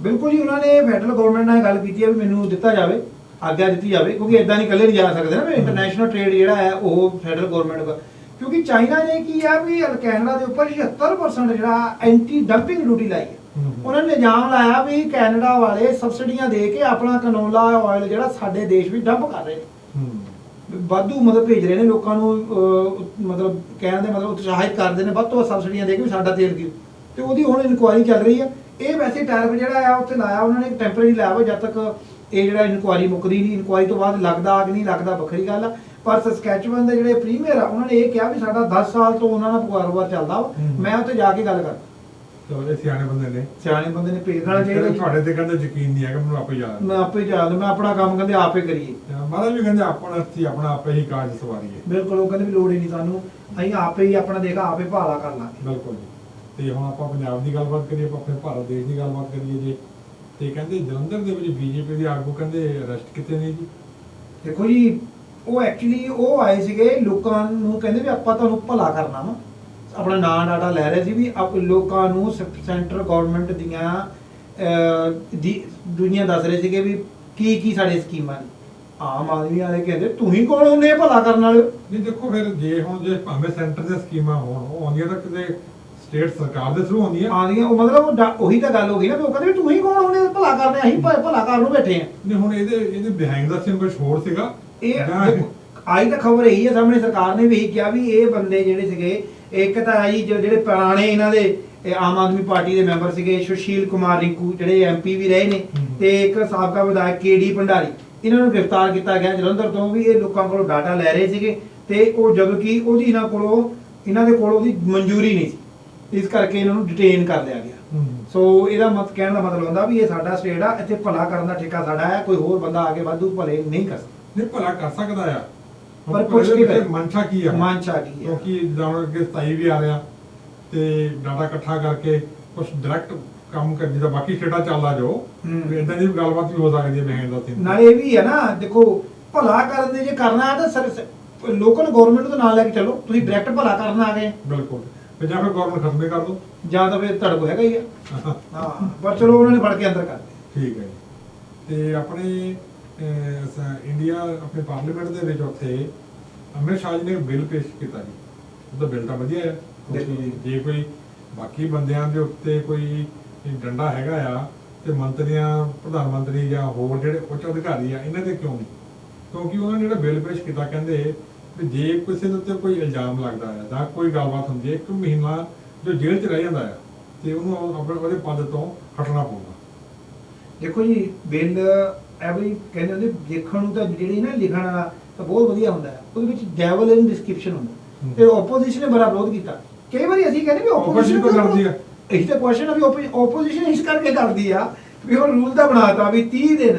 ਬਿਲਕੁਲ ਜੀ, ਉਹਨਾਂ ਨੇ ਫੈਡਰਲ ਗਵਰਨਮੈਂਟ ਨਾਲ ਗੱਲ ਕੀਤੀ ਹੈ ਵੀ ਮੈਨੂੰ ਦਿੱਤਾ ਜਾਵੇ, ਆਗਿਆ ਦਿੱਤੀ ਜਾਵੇ, ਕਿਉਂਕਿ ਇਦਾਂ ਨਹੀਂ ਇਕੱਲੇ ਨਹੀਂ ਜਾ ਸਕਦੇ ਨਾ ਵੀ ਇੰਟਰਨੈਸ਼ਨਲ ਟ੍ਰੇਡ ਜਿਹੜਾ ਹੈ ਉਹ ਫੈਡਰਲ ਗਵਰਨਮੈਂਟ ਦਾ ਕਿਉਂਕਿ ਚਾਈਨਾ ਨੇ ਕੀ ਆ ਵੀ ਕੈਨੇਡਾ ਦੇ ਉੱਪਰ 76% ਜਿਹੜਾ ਐਂਟੀ ਡੰਪਿੰਗ ਡਿਊਟੀ ਲਾਈ ਹੈ। ਉਹਨਾਂ ਨੇ ਇਲਜ਼ਾਮ ਲਾਇਆ ਵੀ ਕੈਨੇਡਾ ਵਾਲੇ ਸਬਸਿਡੀਆਂ ਦੇ ਕੇ ਆਪਣਾ ਕਨੋਲਾ ਆਇਲ ਜਿਹੜਾ ਸਾਡੇ ਦੇਸ਼ ਵਿੱਚ ਡੰਪ ਕਰ ਰਹੇ ਨੇ।
ਹੂੰ।
ਵਾਧੂ ਮਤਲਬ ਭੇਜ ਰਹੇ ਨੇ ਲੋਕਾਂ ਨੂੰ ਮਤਲਬ ਕਹਿਣ ਦੇ ਮਤਲਬ ਉਤਸ਼ਾਹਿਤ ਕਰਦੇ ਨੇ ਵੱਧ ਤੋਂ ਵੱਧ ਸਬਸਿਡੀਆਂ ਦੇ ਕੇ ਵੀ ਸਾਡਾ ਤੇਲ ਦਿਓ ਤੇ ਉਹਦੀ ਹੁਣ ਇਨਕੁਆਇਰੀ ਚੱਲ ਰਹੀ ਆ ਇਹ ਵੈਸੇ ਟੈਰਿਫ ਜਿਹੜਾ ਆ ਉੱਥੇ ਲਾਇਆ ਉਹਨਾਂ ਨੇ ਟੈਂਪਰੇਰੀ ਲਾਇਆ ਵਾ ਜਦ ਤੱਕ ਇਹ ਜਿਹੜਾ ਇਨਕੁਆਇਰੀ ਮੁੱਕਦੀ ਨਹੀਂ। ਇਨਕੁਆਇਰੀ ਤੋਂ ਬਾਅਦ ਲੱਗਦਾ ਕਿ ਨਹੀਂ ਲੱਗਦਾ ਵੱਖਰੀ ਗੱਲ ਆ। ਪਰ ਸਸਕੈਚੁਅਨ ਦੇ ਜਿਹੜੇ ਪ੍ਰੀਮੀਅਰ ਆ ਉਹਨਾਂ ਨੇ ਇਹ ਕਿਹਾ ਵੀ ਸਾਡਾ 10 ਸਾਲ ਤੋਂ ਉਹਨਾਂ ਨਾਲ ਕਾਰੋਬਾਰ ਚੱਲਦਾ ਵਾ।
ਹੂੰ।
ਮੈਂ ਉੱਥੇ ਜਾ ਕੇ ਗੱਲ ਕਰ
ਚਲੋ ਇਹ ਸਿਆਣੇ ਬੰਦੇ ਨੇ।
ਸਿਆਣੇ ਬੰਦੇ ਨੇ ਭੇਜਣਾ ਚਾਹੀਦਾ
ਕਹਿੰਦੇ
ਜੀ।
ਤੁਹਾਡੇ ਤੇ ਕਹਿੰਦੇ ਯਕੀਨ ਨਹੀਂ ਹੈਗਾ ਮੈਨੂੰ ਆਪੇ ਯਾਦ
ਮੈਂ ਆਪੇ ਜਾ ਮੈਂ ਆਪਣਾ ਕੰਮ ਕਹਿੰਦੇ ਆਪੇ ਕਰੀਏ।
ਮਹਾਰਾਜ ਵੀ ਕਹਿੰਦੇ ਆਪਣਾ ਅਸੀਂ ਆਪਣਾ ਆਪੇ ਹੀ ਕਾਜ ਸਵਾਰੀਏ।
ਬਿਲਕੁਲ ਉਹ ਕਹਿੰਦੇ ਵੀ ਲੋੜ ਹੀ ਨਹੀਂ ਸਾਨੂੰ। ਅਸੀਂ ਆਪੇ ਹੀ ਆਪਣਾ ਦੇਖਾ ਆਪੇ ਭਾਲਾ ਕਰ ਲਾਂਗੇ।
ਬਿਲਕੁਲ ਜੀ। ਤੇ ਹੁਣ ਆਪਾਂ ਪੰਜਾਬ ਦੀ ਗੱਲਬਾਤ ਕਰੀਏ ਆਪਾਂ ਆਪਣੇ ਭਾਰਤ ਦੇਸ਼ ਦੀ ਗੱਲਬਾਤ ਕਰੀਏ ਜੇ। ਤੇ ਕਹਿੰਦੇ ਜਲੰਧਰ ਦੇ ਵਿੱਚ ਬੀਜੇਪੀ ਦੇ ਆਗੂ ਕਹਿੰਦੇ ਅਰੈਸਟ ਕੀਤੇ ਨੇ ਜੀ।
ਦੇਖੋ ਜੀ ਉਹ ਐਕਚੁਅਲੀ ਉਹ ਆਏ ਸੀਗੇ ਲੋਕਾਂ ਨੂੰ ਕਹਿੰਦੇ ਵੀ ਆਪਾਂ ਤੁਹਾਨੂੰ ਭਲਾ ਕਰਨਾ ਵਾ। ਆਪਣਾ ਨਾਂ ਡਾਟਾ ਲੈ ਰਹੇ ਸੀ ਵੀ ਆਪ ਲੋਕਾਂ ਨੂੰ ਸੈਂਟਰ ਗਵਰਨਮੈਂਟ ਦੀਆਂ ਦੀ ਦੁਨੀਆ ਦੱਸ ਰਹੇ ਸੀਗੇ ਵੀ ਕੀ ਕੀ ਸਾਡੇ ਸਕੀਮਾਂ ਨੇ। ਆਮ ਆਦਮੀ ਵਾਲੇ ਕਹਿੰਦੇ ਤੁਸੀਂ ਕੌਣ ਹੁੰਦੇ ਆ ਭਲਾ ਕਰਨ ਵਾਲੇ?
ਨਹੀਂ ਦੇਖੋ ਫਿਰ ਜੇ ਹੁਣ ਜੇ ਭਾਵੇਂ ਸੈਂਟਰ ਦੀਆਂ ਸਕੀਮਾਂ ਹੋਣ ਉਹ ਆਉਂਦੀਆਂ ਤਾਂ ਕਿਤੇ ਸਟੇਟ ਸਰਕਾਰ ਦੇ ਥਰੂ ਆਉਂਦੀਆਂ।
ਆਉਂਦੀਆਂ ਉਹ ਮਤਲਬ ਉਹ ਤਾਂ ਗੱਲ ਹੋ ਗਈ ਨਾ ਕਹਿੰਦੇ ਵੀ ਤੁਸੀਂ ਕੌਣ ਹੁੰਦੇ ਭਲਾ ਕਰਦੇ ਅਸੀਂ ਭਲਾ ਕਰਨ ਨੂੰ ਬੈਠੇ ਆ।
ਨਹੀਂ ਹੁਣ ਇਹਦੇ ਇਹਦੇ ਬਿਹਾਈਂਡ ਦਾ ਕੁਝ ਹੋਰ ਸੀਗਾ।
ਇਹ ਆਈ ਤਾਂ ਖਬਰ ਇਹੀ ਹੈ ਸਾਹਮਣੇ ਸਰਕਾਰ ਨੇ ਵੀ ਇਹੀ ਕਿਹਾ ਵੀ ਇਹ ਬੰਦੇ ਜਿਹੜੇ ਸੀਗੇ ਇੱਕ ਤਾਂ ਆਈ ਜੋ ਜਿਹੜੇ ਪੁਰਾਣੇ ਇਹਨਾਂ ਦੇ ਇਹ ਆਮ ਆਦਮੀ ਪਾਰਟੀ ਦੇ ਮੈਂਬਰ ਸੀਗੇ ਸੁਸ਼ੀਲ ਕੁਮਾਰ ਰਿੰਕੂ ਜਿਹੜੇ ਐਮਪੀ ਵੀ ਰਹੇ ਨੇ। ਤੇ ਇੱਕ ਸਾਬਕਾ ਵਿਧਾਇਕ ਕੇਡੀ ਭੰਡਾਰੀ ਇਹਨਾਂ ਨੂੰ ਗ੍ਰਿਫਤਾਰ ਕੀਤਾ ਗਿਆ। ਜਲੰਧਰ ਤੋਂ ਵੀ ਇਹ ਲੋਕਾਂ ਕੋਲੋਂ ਡਾਟਾ ਲੈ ਰਹੇ ਸੀਗੇ ਤੇ ਉਹ ਜਦੋਂ ਕਿ ਉਹਦੀ ਇਹਨਾਂ ਕੋਲੋਂ ਇਹਨਾਂ ਦੇ ਕੋਲ ਉਹਦੀ ਮਨਜ਼ੂਰੀ ਨਹੀਂ ਸੀ। ਇਸ ਕਰਕੇ ਇਹਨਾਂ ਨੂੰ ਡਿਟੇਨ ਕਰ ਲਿਆ ਗਿਆ।
ਹੂੰ।
ਸੋ ਇਹਦਾ ਮਤ ਕਹਿਣ ਦਾ ਮਤਲਬ ਹੁੰਦਾ ਵੀ ਇਹ ਸਾਡਾ ਸਟੇਟ ਆ ਇੱਥੇ ਭਲਾ ਕਰਨ ਦਾ ਠੇਕਾ ਸਾਡਾ ਹੈ ਕੋਈ ਹੋਰ ਬੰਦਾ ਆ ਕੇ ਵਾਧੂ ਭਲੇ ਨਹੀਂ ਕਰ ਸਕਦਾ।
ਨਹੀਂ ਭਲਾ ਕਰ ਸਕਦਾ ਆ।
ਪਰ ਪੁੱਛ ਕੇ ਫਿਰ-
ਮਨਸ਼ਾ ਕੀ ਆ?
ਮਨਸ਼ਾ ਕੀ ਹੈ?
ਕਿਉਂਕਿ ਹੁਣ ਅੱਗੇ 27 ਵੀ ਆ ਰਿਹਾ ਤੇ ਡਾਟਾ ਇਕੱਠਾ ਕਰਕੇ ਕੁਝ ਡਾਇਰੈਕਟ ਕੰਮ ਕਰ ਜਿੱਦਾਂ ਬਾਕੀ ਸਟੇਟਾਂ ਚੱਲਦਾ ਜੋ
ਹੂੰ।
ਇਦਾਂ ਦੀ ਗੱਲਬਾਤ ਵੀ ਹੋ ਸਕਦੀ ਹੈ ਬਿਹਾਈਂਡ ਦਾ ਸੀਨ
ਨਾਲੇ ਇਹ ਵੀ ਹੈ ਨਾ ਦੇਖੋ ਭਲਾ ਕਰਨ ਦੇ ਜੇ ਕਰਨਾ ਹੈ ਤਾਂ ਸਰ ਲੋਕਲ ਗਵਰਨਮੈਂਟ ਤੋਂ ਨਾਲ ਲੈ ਕੇ ਚੱਲੋ ਤੁਸੀਂ ਡਾਇਰੈਕਟ ਭਲਾ ਕਰਨ ਆ ਗਏ।
ਬਿਲਕੁਲ। ਤੇ ਜਾਂ ਫਿਰ ਗਵਰਨਮੈਂਟ ਖਤਮ ਹੀ ਕਰ ਦੋ।
ਜਾਂ ਤਾਂ ਫਿਰ ਕੋਲ ਹੈਗਾ ਹੀ ਆ। ਹਾਂ ਪਰ ਚਲੋ ਉਹਨਾਂ ਨੇ ਫੜ ਕੇ ਅੰਦਰ ਕਰ
ਠੀਕ ਹੈ ਤੇ ਆਪਣੇ ਇੰਡੀਆ ਆਪਣੇ ਪਾਰਲੀਮੈਂਟ ਦੇ ਵਿੱਚ ਉੱਥੇ ਅਮਿਤ ਸ਼ਾਹ ਜੀ ਨੇ ਬਿੱਲ ਪੇਸ਼ ਕੀਤਾ ਜੀ। ਉਹਦਾ ਬਿੱਲ ਤਾਂ ਵਧੀਆ ਹੈ ਕਿਉਂਕਿ। ਜੇ ਕੋਈ ਬਾਕੀ ਬੰਦਿਆਂ ਦੇ ਉੱਤੇ ਕੋਈ ਡੰਡਾ ਹੈਗਾ ਆ ਤੇ ਮੰਤਰੀਆਂ ਪ੍ਰਧਾਨ ਮੰਤਰੀ ਜਾਂ ਹੋਰ ਜਿਹੜੇ ਉੱਚ ਅਧਿਕਾਰੀ ਆ ਇਹਨਾਂ ਤੇ ਕਿਉਂ ਨਹੀਂ? ਕਿਉਂਕਿ ਉਹਨਾਂ ਨੇ ਜਿਹੜਾ ਬਿੱਲ ਪੇਸ਼ ਕੀਤਾ ਕਹਿੰਦੇ ਵੀ ਜੇ ਕਿਸੇ ਦੇ ਉੱਤੇ ਕੋਈ ਇਲਜ਼ਾਮ ਲੱਗਦਾ ਹੈ ਜਾਂ ਕੋਈ ਗੱਲਬਾਤ ਹੁੰਦੀ ਹੈ ਇੱਕ ਮਹੀਨਾ ਜੋ ਜੇਲ੍ਹ 'ਚ ਰਹਿ ਜਾਂਦਾ ਹੈ ਤੇ ਉਹਨੂੰ ਉਹ- ਆਪਣੇ ਉਹਦੇ ਪਦ ਤੋਂ ਹਟਣਾ ਪਊਗਾ।
ਦੇਖੋ ਜੀ ਬਿੱਲ ਐਵਰੀ ਕਹਿੰਦੇ ਹੁੰਦੇ ਦੇਖਣ ਨੂੰ ਤਾਂ ਜਿਹੜੀ ਨਾ ਲਿਖਣ ਵਾਲਾ ਤਾਂ ਬਹੁਤ ਵਧੀਆ ਹੁੰਦਾ ਹੈ ਉਹਦੇ ਵਿੱਚ ਡੈਵਲ ਇਨ ਡਿਸਕ੍ਰਿਪਸ਼ਨ ਹੁੰਦਾ। ਤੇ ਆਪੋਜੀਸ਼ਨ ਨੇ ਬੜਾ ਵਿਰੋਧ ਕੀਤਾ ਕਈ ਵਾਰੀ ਅਸੀਂ ਕਹਿੰਦੇ ਵੀ ਆਪੋਜੀਸ਼ਨ
ਕਿਉਂ ਕਰਦੀ ਆ?
ਇਹੀ ਤਾਂ ਕੁਐਸਚਨ ਆ ਵੀ ਆਪੋਜੀਸ਼ਨ ਇਸ ਕਰਕੇ ਕਰਦੀ ਆ ਵੀ ਉਹ ਰੂਲ ਤਾਂ ਬਣਾਤਾ ਵੀ 30 ਦਿਨ।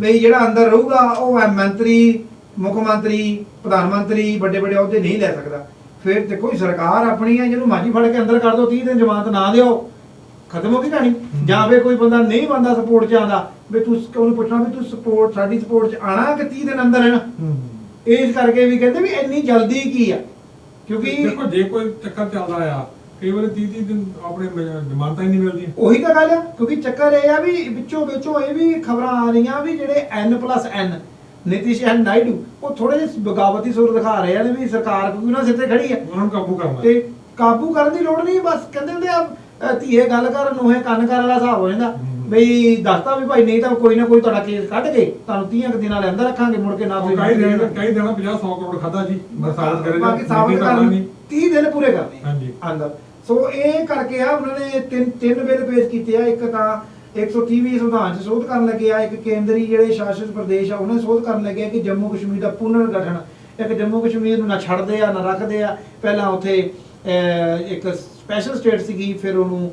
ਬਈ ਜਿਹੜਾ ਅੰਦਰ ਰਹੂਗਾ ਉਹ ਮੰਤਰੀ ਮੁੱਖ ਮੰਤਰੀ ਪ੍ਰਧਾਨ ਮੰਤਰੀ ਵੱਡੇ ਵੱਡੇ ਅਹੁਦੇ ਨਹੀਂ ਲੈ ਸਕਦਾ ਫਿਰ ਤੇ ਕੋਈ ਸਰਕਾਰ ਆਪਣੀ ਹੈ ਜਿਹਨੂੰ ਮਾਜੀ ਫੜ ਕੇ ਅੰਦਰ ਕਰ ਦੋ 30 ਦਿਨ ਜ਼ਮਾਨਤ ਨਾ ਦਿਓ ਖਤਮ ਹੋ ਗਈ ਕਹਾਣੀ। ਜਾਂ ਫਿਰ ਕੋਈ ਬੰਦਾ ਨਹੀਂ ਬੰਦਾ ਸਪੋਰਟ 'ਚ ਆਉਂਦਾ ਵੀ ਤੂੰ ਉਹਨੂੰ ਪੁੱਛਣਾ ਵੀ ਤੂੰ ਸਪੋਰਟ ਸਾਡੀ ਸਪੋਰਟ 'ਚ ਆਣਾ ਕਿ 30 ਦਿਨ ਅੰਦਰ ਰਹਿਣਾ? ਇਸ ਕਰਕੇ ਵੀ ਕਹਿੰਦੇ ਵੀ ਇੰਨੀ ਜਲਦੀ ਕੀ ਆ? ਕਿਉਂਕਿ
ਦੇਖੋ ਜੇ ਕੋਈ ਚੱਕਰ ਚੱਲਦਾ ਆ ਕਈ ਵਾਰੀ 30 30 ਦਿਨ ਆਪਣੇ ਜ਼ਮਾਨਤਾਂ ਹੀ ਨਹੀਂ ਮਿਲਦੀਆਂ।
ਉਹੀ ਤਾਂ ਗੱਲ ਆ ਕਿਉਂਕਿ ਚੱਕਰ ਇਹ ਆ ਵੀ ਵਿੱਚੋਂ ਵਿੱਚੋਂ ਇਹ ਵੀ ਖਬਰਾਂ ਆ ਰਹੀਆਂ ਵੀ ਜਿਹੜੇ N+N ਨਿਤਿਸ਼ ਐਨ ਨਾਇਡੂ ਉਹ ਥੋੜੇ ਜਿਹੇ ਬਗਾਵਤੀ ਸੁਰ ਦਿਖਾ ਰਹੇ ਆ ਨੇ ਵੀ ਸਰਕਾਰ ਕਿਉਂਕਿ ਉਹਨਾਂ ਸਿਰ ਤੇ ਖੜੀ ਆ।
ਉਹਨਾਂ ਨੂੰ ਕਾਬੂ ਕਰਨਾ।
ਤੇ ਕਾਬੂ ਕਰਨ ਦੀ ਲੋੜ ਨਹੀਂ ਬਸ ਕਹਿੰਦੇ ਹੁੰਦੇ ਆ ਧੀਏ ਗੱਲ ਕਰ ਨੂੰਹੇ ਕੰਨ ਕਰ ਵਾਲਾ ਹਿਸਾਬ ਹੋ ਜਾਂਦਾ। ਬਈ ਦੱਸਤਾ ਵੀ ਭਾਈ ਨਹੀਂ ਤਾਂ ਕੋਈ ਨਾ ਕੋਈ ਤੁਹਾਡਾ ਕੇਸ ਕੱਢ ਕੇ ਤੁਹਾਨੂੰ 30 ਕੁ ਦਿਨਾਂ ਦੇ ਅੰਦਰ ਰੱਖਾਂਗੇ ਮੁੜ ਕੇ ਨਾ
ਕਈ ਦਿਨ ਕਈ ਦਿਨ 50 100 ਕਰੋੜ ਖਾਦਾ ਜੀ ਮੈਂ ਸਾਬਤ ਕਰੇ
ਬਾਕੀ ਸਾਬਤ ਕਰਨ 30 ਦਿਨ ਪੂਰੇ ਕਰਨੇ
ਹਾਂਜੀ।
ਅੰਦਰ। ਸੋ ਇਹ ਕਰਕੇ ਆ ਉਹਨਾਂ ਨੇ ਤਿੰਨ ਤਿੰਨ ਬਿੱਲ ਪੇਸ਼ ਕੀਤੇ ਆ ਇੱਕ ਤਾਂ 130ਵੀਂ ਸੰਵਿਧਾਨ 'ਚ ਸੋਧ ਕਰਨ ਲੱਗੇ ਆ ਇੱਕ ਕੇਂਦਰੀ ਜਿਹੜੇ ਸ਼ਾਸਿਤ ਪ੍ਰਦੇਸ਼ ਆ ਉਹਨਾਂ ਸੋਧ ਕਰਨ ਲੱਗੇ ਆ ਕਿ ਜੰਮੂ ਕਸ਼ਮੀਰ ਦਾ ਪੁਨਰ ਗਠਨ ਇੱਕ ਜੰਮੂ ਕਸ਼ਮੀਰ ਨੂੰ ਨਾ ਛੱਡਦੇ ਆ ਨਾ ਰੱਖਦੇ ਆ। ਪਹਿਲਾਂ ਉੱਥੇ ਇੱਕ ਸਪੈਸ਼ਲ ਸਟੇਟ ਸੀਗੀ ਫਿਰ ਉਹਨੂੰ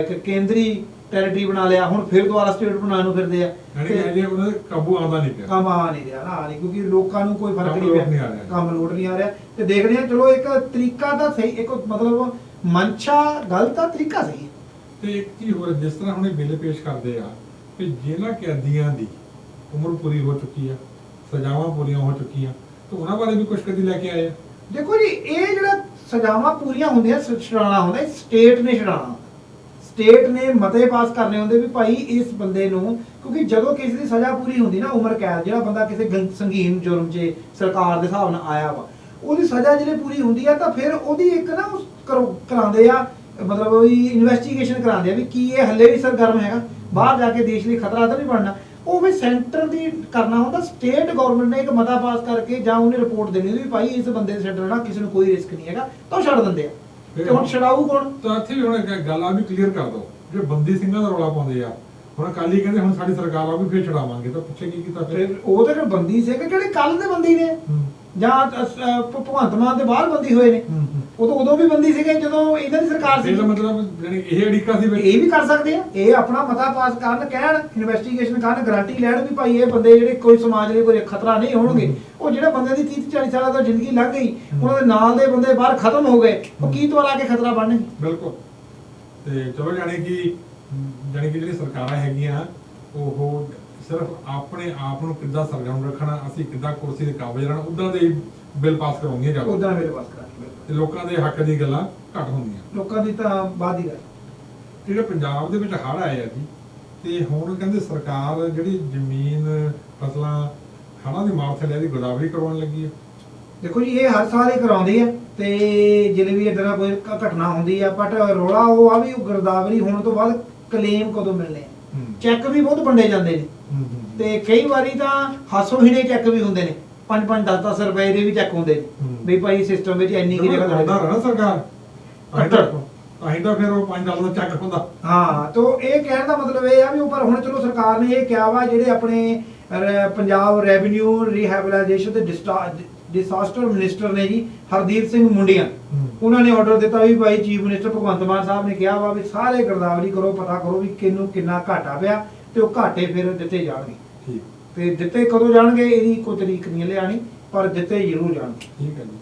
ਇੱਕ ਕੇਂਦਰੀ ਟੈਰੀਟਰੀ ਬਣਾ ਲਿਆ ਹੁਣ ਫਿਰ ਦੁਬਾਰਾ ਸਟੇਟ ਬਣਾਉਣ ਨੂੰ ਫਿਰਦੇ ਆ।
ਯਾਨੀ
ਤੇ-
ਉਹਨਾਂ ਦੇ ਕਾਬੂ ਆਉਂਦਾ ਨਹੀਂ ਪਿਆ।
ਕੰਮ ਆ ਨਹੀਂ ਰਿਹਾ ਨਾ ਆ ਨਹੀਂ ਕਿਉਂਕਿ ਲੋਕਾਂ ਨੂੰ ਕੋਈ ਫ਼ਰਕ
ਕੰਮ
ਨਹੀਂ
ਲੋਟ ਨਹੀਂ ਆ ਰਿਹਾ।
ਕੰਮ ਲੋਟ ਨਹੀਂ ਆ ਰਿਹਾ। ਤੇ ਦੇਖਦੇ ਆ ਚਲੋ ਇੱਕ ਤਰੀਕਾ ਤਾਂ ਸਹੀ ਇੱਕ ਮਤਲਬ ਮਨਸ਼ਾ ਗਲਤ ਆ ਤਰੀਕਾ ਸਹੀ ਹੈ।
ਤੇ ਇੱਕ ਚੀਜ਼ ਹੋਰ ਜਿਸ ਤਰ੍ਹਾਂ ਹੁਣ ਇਹ ਬਿੱਲ ਪੇਸ਼ ਕਰਦੇ ਆ ਕਿ ਜਿਹਨਾਂ ਕੈਦੀਆਂ ਦੀ ਉਮਰ ਪੂਰੀ ਹੋ ਚੁੱਕੀ ਆ ਸਜ਼ਾਵਾਂ ਪੂਰੀਆਂ ਹੋ ਚੁੱਕੀਆਂ ਤੇ ਉਹਨਾਂ ਬਾਰੇ ਵੀ ਕੁਝ ਕਦੀ ਲੈ ਕੇ ਆਏ ਆ?
ਦੇਖੋ ਜੀ ਇਹ ਜਿਹੜਾ ਸਜ਼ਾਵਾਂ ਪੂਰੀਆਂ ਹੁੰਦੀਆਂ ਸ- ਛੁਡਾਉਣਾ ਹੁੰਦਾ ਸਟੇਟ ਨੇ ਛੁਡਾਉਣਾ। ਸਟੇਟ ਨੇ ਮਤੇ ਪਾਸ ਕਰਨੇ ਹੁੰਦੇ ਵੀ ਭਾਈ ਇਸ ਬੰਦੇ ਨੂੰ, ਕਿਉਂਕਿ ਜਦੋਂ ਕਿਸੇ ਦੀ ਸਜ਼ਾ ਪੂਰੀ ਹੁੰਦੀ ਨਾ ਉਮਰ ਕੈਦ, ਜਿਹੜਾ ਬੰਦਾ ਕਿਸੇ ਗੰ- ਸੰਗੀਨ ਜੁਰਮ 'ਚ ਸਰਕਾਰ ਦੇ ਹਿਸਾਬ ਨਾਲ ਆਇਆ ਵਾ, ਉਹਦੀ ਸਜ਼ਾ ਜਿਹੜੇ ਪੂਰੀ ਹੁੰਦੀ ਆ ਤਾਂ ਫਿਰ ਉਹਦੀ ਇੱਕ ਨਾ ਕਰਾਉਂਦੇ ਆ, ਮਤਲਬ ਉਹਦੀ ਇਨਵੈਸਟੀਗੇਸ਼ਨ ਕਰਾਉਂਦੇ ਆ ਵੀ ਕੀ ਇਹ ਹੱਲੇ ਵੀ ਸਰਗਰਮ ਹੈਗਾ, ਬਾਹਰ ਜਾ ਕੇ ਦੇਸ਼ ਲਈ ਖਤਰਾ ਤਾਂ ਨਹੀਂ ਬਣਨਾ। ਉਹ ਵੀ ਸੈਂਟਰ ਦੀ ਕਰਨਾ ਹੁੰਦਾ, ਸਟੇਟ ਗਵਰਨਮੈਂਟ ਨੇ ਇੱਕ ਮਤਾ ਪਾਸ ਕਰਕੇ ਜਾਂ ਉਹਨੇ ਰਿਪੋਰਟ ਦੇਣੀ ਹੁੰਦੀ ਵੀ ਭਾਈ ਇਸ ਬੰਦੇ ਦੇ ਛੱਡਣਾ ਕਿਸੇ ਨੂੰ ਕੋਈ ਰਿਸਕ ਨਹੀਂ ਹੈਗਾ, ਤਾਂ ਉਹ ਛੱਡ ਦਿੰਦੇ ਆ। ਤੇ ਹੁਣ ਛਡਾਊ ਕੌਣ?
ਤਾਂ ਇੱਥੇ ਵੀ ਹੁਣ ਇੱਕ ਗੱਲ ਆ ਵੀ ਕਲੀਅਰ ਕਰ ਦੋ ਜੇ ਬੰਦੀ ਸਿੰਘਾਂ ਦਾ ਰੌਲਾ ਪਾਉਂਦੇ ਆ ਹੁਣ ਅਕਾਲੀ ਕਹਿੰਦੇ ਹੁਣ ਸਾਡੀ ਸਰਕਾਰ ਆ ਵੀ ਫੇਰ ਛਡਾਵਾਂਗੇ। ਤਾਂ ਪਿੱਛੇ ਕੀ ਕੀਤਾ ਫਿਰ?
ਉਹ ਤਾਂ ਬੰਦੀ ਸੀ ਕਿ ਜਿਹੜੇ ਕੱਲ ਦੇ ਬੰਦੀ ਨੇ। ਜਾਂ ਭਗਵੰਤ ਮਾਨ ਦੇ ਬਾਹਰ ਬੰਦੀ ਹੋਏ ਨੇ। ਉਦੋਂ ਉਦੋਂ ਵੀ ਬੰਦੀ ਸੀਗੇ ਜਦੋਂ ਇਹਨਾਂ ਦੀ ਸਰਕਾਰ ਸੀ
ਇਹਦਾ ਮਤਲਬ ਜਾਣੀ ਇਹ ਅੜਿੱਕਾ ਸੀ ਵਿੱਚ।
ਇਹ ਵੀ ਕਰ ਸਕਦੇ ਆ। ਇਹ ਆਪਣਾ ਮਤਾ ਪਾਸ ਕਰਨ ਕਹਿਣ ਇਨਵੈਸਟੀਗੇਸ਼ਨ ਕਰਨ ਗਾਰੰਟੀ ਲੈਣ ਵੀ ਭਾਈ ਇਹ ਬੰਦੇ ਜਿਹੜੇ ਕੋਈ ਸਮਾਜ ਲਈ ਕੋਈ ਖਤਰਾ ਨਹੀਂ ਹੋਣਗੇ। ਉਹ ਜਿਹੜੇ ਬੰਦੇ ਦੀ 30 40 ਸਾਲਾਂ ਤੋਂ ਜ਼ਿੰਦਗੀ ਲੰਘ ਗਈ। ਉਹਨਾਂ ਦੇ ਨਾਲ ਦੇ ਬੰਦੇ ਬਾਹਰ ਖਤਮ ਹੋ ਗਏ। ਉਹ ਕੀ ਆ ਕੇ ਖਤਰਾ ਬਣਨਗੇ
ਬਿਲਕੁਲ। ਤੇ ਚਲੋ ਜਾਣੀ ਕਿ ਜਾਣੀ ਕਿ ਜਿਹੜੀ ਸਰਕਾਰਾਂ ਹੈਗੀਆਂ ਉਹ ਸਿਰਫ ਆਪਣੇ ਆਪ ਨੂੰ ਕਿੱਦਾਂ ਸਰਗਰਮ ਰੱਖਣਾ ਅਸੀਂ ਕਿੱਦਾਂ ਕੁਰਸੀ ਦੇ ਕਾਬਜ ਰਹਿਣਾ ਉਦਾਂ ਦੇ ਬਿੱਲ ਪਾਸ ਕਰਾਉਂਦੀਆਂ ਜਾਂਦੀਆਂ
ਉਦਾਂ ਮੇਰੇ ਪਾਸ ਕਰਾਂਗੇ
ਤੇ ਲੋਕਾਂ ਦੇ ਹੱਕ ਦੀ ਗੱਲਾਂ ਘੱਟ ਹੁੰਦੀਆਂ।
ਲੋਕਾਂ ਦੀ ਤਾਂ ਬਾਤ ਹੀ ਗੱਲ।
ਜਿਹੜੇ ਪੰਜਾਬ ਦੇ ਵਿੱਚ ਹੜ੍ਹ ਆਏ ਆ ਜੀ ਤੇ ਹੁਣ ਕਹਿੰਦੇ ਸਰਕਾਰ ਜਿਹੜੀ ਜ਼ਮੀਨ ਫਸਲਾਂ ਹੜ੍ਹਾਂ ਦੀ ਮਾਰ ਥੱਲੇ ਦੀ ਗੋਦਾਵਰੀ ਕਰਵਾਉਣ ਲੱਗੀ ਹੈ
ਦੇਖੋ ਜੀ ਇਹ ਹਰ ਸਾਲ ਹੀ ਕਰਾਉਂਦੇ ਆ ਤੇ ਜਿਹੜੇ ਵੀ ਇਦਾਂ ਕੋਈ ਘਟਨਾ ਹੁੰਦੀ ਆ ਬਟ ਰੋਲਾ ਉਹ ਆ ਵੀ ਉਹ ਗਰਦਾਵਰੀ ਹੋਣ ਤੋਂ ਬਾਅਦ ਕਲੇਮ ਕਦੋਂ ਮਿਲਨੇ। ਚੈੱਕ ਵੀ ਬਹੁਤ ਵੰਡੇ ਜਾਂਦੇ ਨੇ। ਤੇ ਕਈ ਵਾਰੀ ਤਾਂ ਹਾਸੋਹੀਣੇ ਚੈੱਕ ਵੀ ਹੁੰਦੇ ਨੇ। 5-5 10-10 ਰੁਪਏ ਦੇ ਵੀ ਚੈੱਕ ਹੁੰਦੇ ਨੇ
ਹੂੰ।
ਵੀ ਭਾਈ ਸਿਸਟਮ ਵਿੱਚ ਇੰਨੀ ਕੀ ਜਗ੍ਹਾ ਤੁਹਾਡੇ
ਰਹਿਣਾ ਸਰਕਾਰ
ਕੱਟੜ।
ਤਾਂ ਫਿਰ ਉਹ 5 ਡਾਲਰ ਦਾ ਚੈੱਕ ਹੁੰਦਾ
ਹਾਂ ਤੋਂ ਇਹ ਕਹਿਣ ਦਾ ਮਤਲਬ ਇਹ ਆ ਵੀ ਉੱਪਰ ਹੁਣ ਚਲੋ ਸਰਕਾਰ ਨੇ ਇਹ ਕਿਹਾ ਵਾ ਜਿਹੜੇ ਆਪਣੇ ਰ- ਪੰਜਾਬ ਰੈਵਨਿਊ ਰੀਹੈਬਿਲਾਈਜੇਸ਼ਨ ਤੇ ਡਿਸਾਸਟਰ ਮਿਨਿਸਟਰ ਨੇ ਜੀ ਹਰਦੀਪ ਸਿੰਘ ਮੁੰਡੀਆਂ
ਹੂੰ।
ਉਹਨਾਂ ਨੇ ਆਰਡਰ ਦਿੱਤਾ ਵੀ ਭਾਈ ਚੀਫ ਮਿਨਿਸਟਰ ਭਗਵੰਤ ਮਾਨ ਸਾਹਿਬ ਨੇ ਕਿਹਾ ਵਾ ਵੀ ਸਾਰੇ ਗਰਦਾਵਰੀ ਕਰੋ ਪਤਾ ਕਰੋ ਵੀ ਕਿਹਨੂੰ ਕਿੰਨਾ ਘਾਟਾ ਪਿਆ ਤੇ ਉਹ ਘਾਟੇ ਫਿਰ ਦਿੱਤੇ ਜਾਣਗੇ
ਠੀਕ
ਤੇ ਦਿੱਤੇ ਕਦੋਂ ਜਾਣਗੇ ਇਹਦੀ ਕੋਈ ਤਰੀਕ ਨਹੀਂ ਲਿਆਣੀ ਪਰ ਦਿੱਤੇ ਜ਼ਰੂਰ ਜਾਣਗੇ।
ਠੀਕ ਹੈ ਜੀ।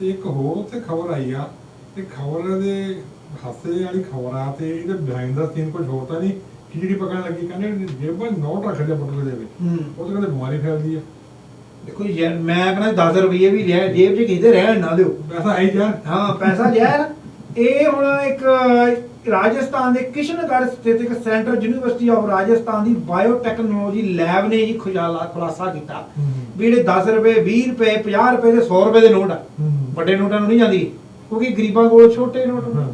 ਤੇ ਇੱਕ ਹੋਰ ਉੱਥੇ ਖਬਰ ਆਈ ਆ ਤੇ ਖਬਰ ਦੇ ਹਾਸੇ ਵਾਲੀ ਖਬਰ ਆ ਤੇ ਇਹਦੇ ਬਿਹਾਈਂਡ ਦਾ ਸੀਨ ਕੁਝ ਹੋਰ ਤਾਂ ਨਹੀਂ ਖਿਚੜੀ ਪਕਣ ਲੱਗੀ ਕਹਿੰਦੇ ਜੇਬਾਂ ਨੋਟ ਰੱਖ ਲਿਆ ਬਟੂਏ ਦੇ ਵਿੱਚ।
ਹੂੰ।
ਉਹ ਤਾਂ ਕਹਿੰਦੇ ਬਿਮਾਰੀ ਫੈਲਦੀ ਆ।
ਦੇਖੋ ਯਾਰ ਮੈਂ ਕਹਿੰਦਾ 10 ਰੁਪਏ ਵੀ ਲਿਆ ਜੇਬ 'ਚ ਕਿਤੇ ਰਹਿਣ ਨਾ ਦਿਓ।
ਪੈਸਾ ਆਈ ਜਾ
ਹਾਂ ਪੈਸਾ ਜ਼ਹਿਰ ਇਹ ਹੁਣ ਇੱਕ ਰਾਜਸਥਾਨ ਦੇ ਕਿਸ਼ਨਗੜ੍ਹ ਸਥਿਤ ਇੱਕ ਸੈਂਟਰਲ ਯੂਨੀਵਰਸਿਟੀ ਆਫ ਰਾਜਸਥਾਨ ਦੀ ਬਾਇਓਟੈਕਨੋਲੋਜੀ ਲੈਬ ਨੇ ਜੀ ਖੁਲਾਸਾ ਖੁਲਾਸਾ ਕੀਤਾ। ਵੀ ਜਿਹੜੇ 10 ਰੁਪਏ 20 ਰੁਪਏ 50 ਰੁਪਏ ਦੇ 100 ਰੁਪਏ ਦੇ ਨੋਟ ਆ। ਵੱਡੇ ਨੋਟਾਂ ਨੂੰ ਨਹੀਂ ਜਾਂਦੀ ਕਿਉਂਕਿ ਗਰੀਬਾਂ ਕੋਲ ਛੋਟੇ ਨੋਟ ਹੁੰਦੇ।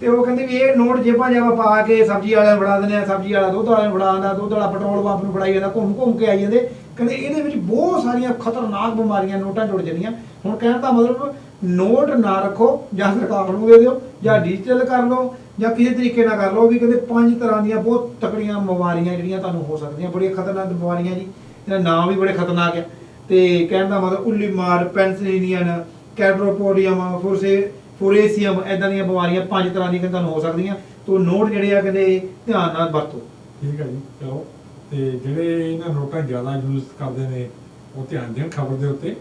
ਤੇ ਉਹ ਕਹਿੰਦੇ ਵੀ ਇਹ ਨੋਟ ਜੇਬਾਂ ਜੇਬਾਂ ਪਾ ਕੇ ਸਬਜ਼ੀ ਵਾਲਿਆਂ ਨੂੰ ਫੜਾ ਦਿੰਦੇ ਆ ਸਬਜ਼ੀ ਵਾਲਾ ਦੁੱਧ ਵਾਲਿਆਂ ਨੂੰ ਫੜਾ ਦਿੰਦਾ ਦੁੱਧ ਵਾਲਾ ਪੈਟਰੋਲ ਪੰਪ ਨੂੰ ਫੜਾਈ ਜਾਂਦਾ ਘੁੰਮ ਘੁੰਮ ਕੇ ਆਈ ਜਾਂਦੇ। ਕਹਿੰਦੇ ਇਹਦੇ ਵਿੱਚ ਬਹੁਤ ਸਾਰੀਆਂ ਖਤਰਨਾਕ ਬਿਮਾਰੀਆਂ ਨੋਟਾਂ ਜੁੜ ਜਾਂਦੀਆਂ। ਹੁਣ ਕਹਿਣ ਦਾ ਮਤਲਬ ਨੋਟ ਨਾ ਰੱਖੋ ਜਾਂ ਸਰਕਾਰ ਨੂੰ ਦੇ ਦਿਓ ਜਾਂ ਡਿਜੀਟਲ ਕਰ ਲਓ ਜਾਂ ਕਿਸੇ ਤਰੀਕੇ ਨਾਲ ਕਰ ਲਓ ਵੀ ਕਹਿੰਦੇ ਪੰਜ ਤਰ੍ਹਾਂ ਦੀਆਂ ਬਹੁਤ ਤਕੜੀਆਂ ਬਿਮਾਰੀਆਂ ਜਿਹੜੀਆਂ ਤੁਹਾਨੂੰ ਹੋ ਸਕਦੀਆਂ ਬੜੀਆਂ ਖਤਰਨਾਕ ਬਿਮਾਰੀਆਂ ਜੀ। ਇਹਦਾ ਨਾਮ ਵੀ ਬੜੇ ਖਤਰਨਾਕ ਆ। ਤੇ ਕਹਿਣ ਦਾ ਮਤਲਬ ਉੱਲੀਮਾਰ ਪੈਨਸਿਲੀਨੀਅਨ ਕੈਡਰੋਪੋਡੀਅਮ ਫੋਰਸੇ ਫੋਰੇਸੀਅਮ ਐਦਾਂ ਦੀਆਂ ਬਿਮਾਰੀਆਂ ਪੰਜ ਤਰ੍ਹਾਂ ਦੀਆਂ ਤੁਹਾਨੂੰ ਹੋ ਸਕਦੀਆਂ। ਤੋਂ ਨੋਟ ਜਿਹੜੇ ਆ ਕਹਿੰਦੇ ਧਿਆਨ ਨਾਲ ਵਰਤੋ।
ਠੀਕ ਹੈ ਜੀ ਚਲੋ ਤੇ ਜਿਹੜੇ ਇਹਨਾਂ ਨੋਟਾਂ ਜ਼ਿਆਦਾ ਯੂਜ਼ ਕਰਦੇ ਨੇ ਉਹ ਧਿਆਨ ਦੇਣ ਖਬਰ ਦੇ ਉੱਤੇ।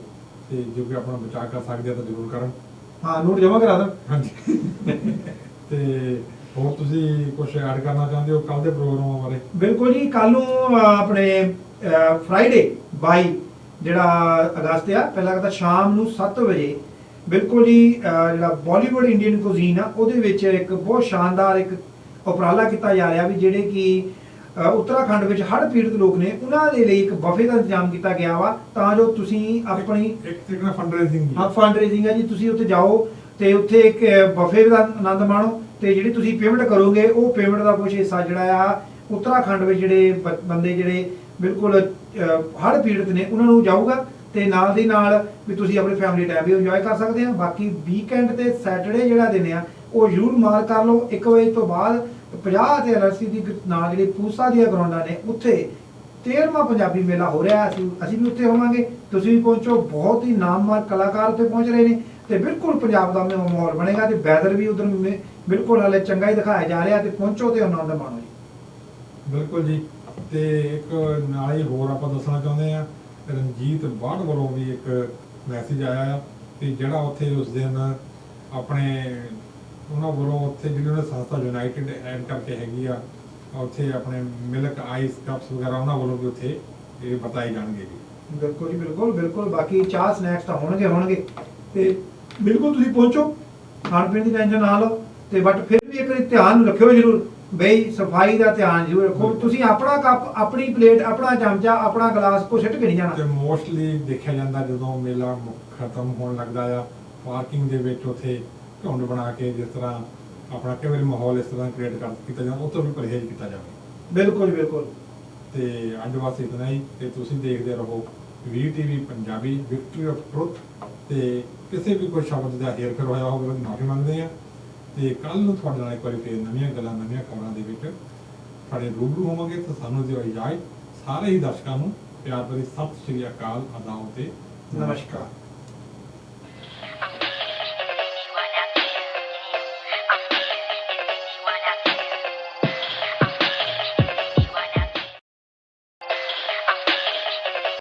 ਤੇ ਜੋ ਕਿ ਆਪਣਾ ਬਚਾਅ ਕਰ ਸਕਦੇ ਆ ਤਾਂ ਜ਼ਰੂਰ ਕਰਨ।
ਹਾਂ ਨੋਟ ਜਮ੍ਹਾਂ ਕਰਾ ਦੇਣ
ਹਾਂਜੀ। ਤੇ ਹੋਰ ਤੁਸੀਂ ਕੁਝ ਐਡ ਕਰਨਾ ਚਾਹੁੰਦੇ ਹੋ ਕੱਲ ਦੇ ਪ੍ਰੋਗਰਾਮਾਂ ਬਾਰੇ?
ਬਿਲਕੁਲ ਜੀ ਕੱਲ ਨੂੰ ਆਪਣੇ ਫਰਾਈਡੇ 22 ਜਿਹੜਾ ਅਗਸਤ ਆ ਪਹਿਲਾਂ ਕਹਿੰਦਾ ਸ਼ਾਮ ਨੂੰ 7 ਵਜੇ ਬਿਲਕੁਲ ਜੀ ਜਿਹੜਾ ਬਾਲੀਵੁੱਡ ਇੰਡੀਅਨ ਕੁਜ਼ੀਨ ਆ ਉਹਦੇ ਵਿੱਚ ਇੱਕ ਬਹੁਤ ਸ਼ਾਨਦਾਰ ਇੱਕ ਉਪਰਾਲਾ ਕੀਤਾ ਜਾ ਰਿਹਾ ਵੀ ਜਿਹੜੇ ਕਿ ਉੱਤਰਾਖੰਡ ਵਿੱਚ ਹੜ੍ਹ ਪੀੜਤ ਲੋਕ ਨੇ ਉਹਨਾਂ ਦੇ ਲਈ ਇੱਕ ਬਫੇ ਦਾ ਇੰਤਜ਼ਾਮ ਕੀਤਾ ਗਿਆ ਵਾ ਤਾਂ ਜੋ ਤੁਸੀਂ ਆਪਣੀ
ਇੱਕ ਤਰੀਕੇ ਨਾਲ ਫੰਡਰੇਜ਼ਿੰਗ
ਹਾਂ। ਫੰਡ ਰੇਜ਼ਿੰਗ ਹੈ ਜੀ ਤੁਸੀਂ ਉੱਥੇ ਜਾਓ ਤੇ ਉੱਥੇ ਇੱਕ ਬਫੇ ਦਾ ਆਨੰਦ ਮਾਣੋ ਤੇ ਜਿਹੜੀ ਤੁਸੀਂ ਪੇਮੈਂਟ ਕਰੋਗੇ, ਉਹ ਪੇਮੈਂਟ ਦਾ ਕੁਝ ਹਿੱਸਾ ਜਿਹੜਾ ਆ, ਉੱਤਰਾਖੰਡ ਵਿੱਚ ਜਿਹੜੇ ਬ- ਬੰਦੇ ਜਿਹੜੇ ਬਿਲਕੁਲ ਹੜ੍ਹ ਪੀੜਤ ਨੇ, ਉਹਨਾਂ ਨੂੰ ਜਾਊਗਾ ਤੇ ਨਾਲ ਦੀ ਨਾਲ ਵੀ ਤੁਸੀਂ ਆਪਣੀ ਫੈਮਿਲੀ ਟਾਈਮ ਵੀ ਇੰਜੋਏ ਕਰ ਸਕਦੇ ਆ। ਬਾਕੀ ਵੀਕਐਂਡ ਤੇ ਸੈਟਰਡੇ ਜਿਹੜਾ ਦਿਨ ਆ, ਉਹ ਜ਼ਰੂਰ ਮਾਰ ਕਰ ਲਓ। 1 ਵਜੇ ਤੋਂ ਬਾਅਦ 50 ਤੇ ਅਲਰਸੀ ਦੀ ਨਾਲ ਜਿਹੜੀ ਪੂਸਾ ਦੀਆਂ ਗਰਾਊਂਡਾਂ ਨੇ, ਉੱਥੇ 13ਵਾਂ ਪੰਜਾਬੀ ਮੇਲਾ ਹੋ ਰਿਹਾ। ਅਸੀਂ ਅਸੀਂ ਵੀ ਉੱਥੇ ਹੋਵਾਂਗੇ। ਤੁਸੀਂ ਵੀ ਪਹੁੰਚੋ। ਬਹੁਤ ਹੀ ਨਾਮਵਰ ਕਲਾਕਾਰ ਉੱਥੇ ਪਹੁੰਚ ਰਹੇ ਨੇ। ਤੇ ਬਿਲਕੁਲ ਪੰਜਾਬ ਦਾ ਮਾਹੌਲ ਬਣੇਗਾ ਤੇ ਵੈਦਰ ਵੀ ਉਧਰ ਬਿਲਕੁਲ ਹਾਲੇ ਚੰਗਾ ਹੀ ਦਿਖਾਇਆ ਜਾ ਰਿਹਾ ਤੇ ਪਹੁੰਚੋ ਤੇ ਆਨੰਦ ਮਾਣੋ ਜੀ।
ਬਿਲਕੁਲ ਜੀ ਤੇ ਇੱਕ ਨਾਲ ਹੀ ਹੋਰ ਆਪਾਂ ਦੱਸਣਾ ਚਾਹੁੰਦੇ ਆ ਰਣਜੀਤ ਬਾੜ ਵੱਲੋਂ ਵੀ ਇੱਕ ਮੈਸੇਜ ਆਇਆ ਆ ਕਿ ਜਿਹੜਾ ਉੱਥੇ ਉਸ ਦਿਨ ਆਪਣੇ ਉਹਨਾਂ ਵੱਲੋਂ ਉੱਥੇ ਜਿਹੜੀ ਉਹਨਾਂ ਸੰਸਥਾ ਯੂਨਾਈਟਿਡ ਐਂਡ ਕਰਕੇ ਹੈਗੀ ਆ ਉੱਥੇ ਆਪਣੇ ਮਿਲਕ ਆਈਸ ਕੱਪਸ ਵਗੈਰਾ ਉਹਨਾਂ ਵੱਲੋਂ ਵੀ ਉੱਥੇ ਇਹ ਬਤਾਏ ਜਾਣਗੇ ਜੀ।
ਬਿਲਕੁਲ ਜੀ ਬਿਲਕੁਲ ਬਿਲਕੁਲ ਬਾਕੀ ਚਾਹ ਸਨੈਕਸ ਤਾਂ ਹੋਣਗੇ ਹੋਣਗੇ। ਤੇ ਬਿਲਕੁਲ ਤੁਸੀਂ ਪਹੁੰਚੋ ਖਾਣ ਪੀਣ ਦੀ ਟੈਨਸ਼ਨ ਨਾ ਲਓ ਤੇ ਬਟ ਫਿਰ ਵੀ ਇੱਕ ਵਾਰੀ ਧਿਆਨ ਰੱਖਿਓ ਜ਼ਰੂਰ ਬਈ ਸਫ਼ਾਈ ਦਾ ਧਿਆਨ ਜ਼ਰੂਰ ਰੱਖੋ। ਤੁਸੀਂ ਆਪਣਾ ਕੱਪ ਆਪਣੀ ਪਲੇਟ ਆਪਣਾ ਚਮਚਾ ਆਪਣਾ ਗਲਾਸ ਕੋ ਸਿੱਟ ਕੇ ਨਹੀਂ
ਤੇ
ਜਾਣਾ
ਮੋਸਟਲੀ ਦੇਖਿਆ ਜਾਂਦਾ ਜਦੋਂ ਮੇਲਾ ਖਤਮ ਹੋਣ ਲੱਗਦਾ ਆ ਪਾਰਕਿੰਗ ਦੇ ਵਿੱਚ ਉੱਥੇ ਝੁੰਡ ਬਣਾ ਕੇ ਜਿਸ ਤਰ੍ਹਾਂ ਆਪਣਾ ਕਈ ਵਾਰੀ ਮਾਹੌਲ ਇਸ ਤਰ੍ਹਾਂ ਕ੍ਰੀਏਟ ਕਰ ਕੀਤਾ ਜਾਂਦਾ ਉਹ ਤੋਂ ਵੀ ਪਰਹੇਜ਼ ਕੀਤਾ ਜਾਵੇ।
ਬਿਲਕੁਲ ਬਿਲਕੁਲ।
ਤੇ ਅੱਜ ਵਾਸਤੇ ਇਤਨਾ ਹੀ ਤੇ ਤੁਸੀਂ ਦੇਖਦੇ ਰਹੋ। V TV Punjabi victory of truth ਤੇ ਕਿਸੇ ਵੀ ਕੋਈ ਸ਼ਬਦ ਦਾ ਹੇਰ ਫੇਰ ਹੋਇਆ ਹੋਵੇ ਤਾਂ ਮਾਫੀ ਮੰਗਦੇ ਆ ਤੇ ਕੱਲ ਨੂੰ ਤੁਹਾਡੇ ਨਾਲ ਇੱਕ ਵਾਰੀ ਫੇਰ ਨਵੀਆਂ ਗੱਲਾਂ, ਨਵੀਆਂ ਖਬਰਾਂ ਦੇ ਵਿੱਚ ਸਾਡੇ ਰੂਬਰੂ ਹੋਵਾਂਗੇ। ਤਾਂ ਸਾਨੂੰ ਦਿਓ ਇਜਾਜ਼ਤ। ਸਾਰੇ ਹੀ ਦਰਸ਼ਕਾਂ ਨੂੰ ਪਿਆਰ ਭਰੀ ਸਤਿ ਸ਼੍ਰੀ ਅਕਾਲ, ਅਦਾਬ ਤੇ
ਨਮਸਕਾਰ।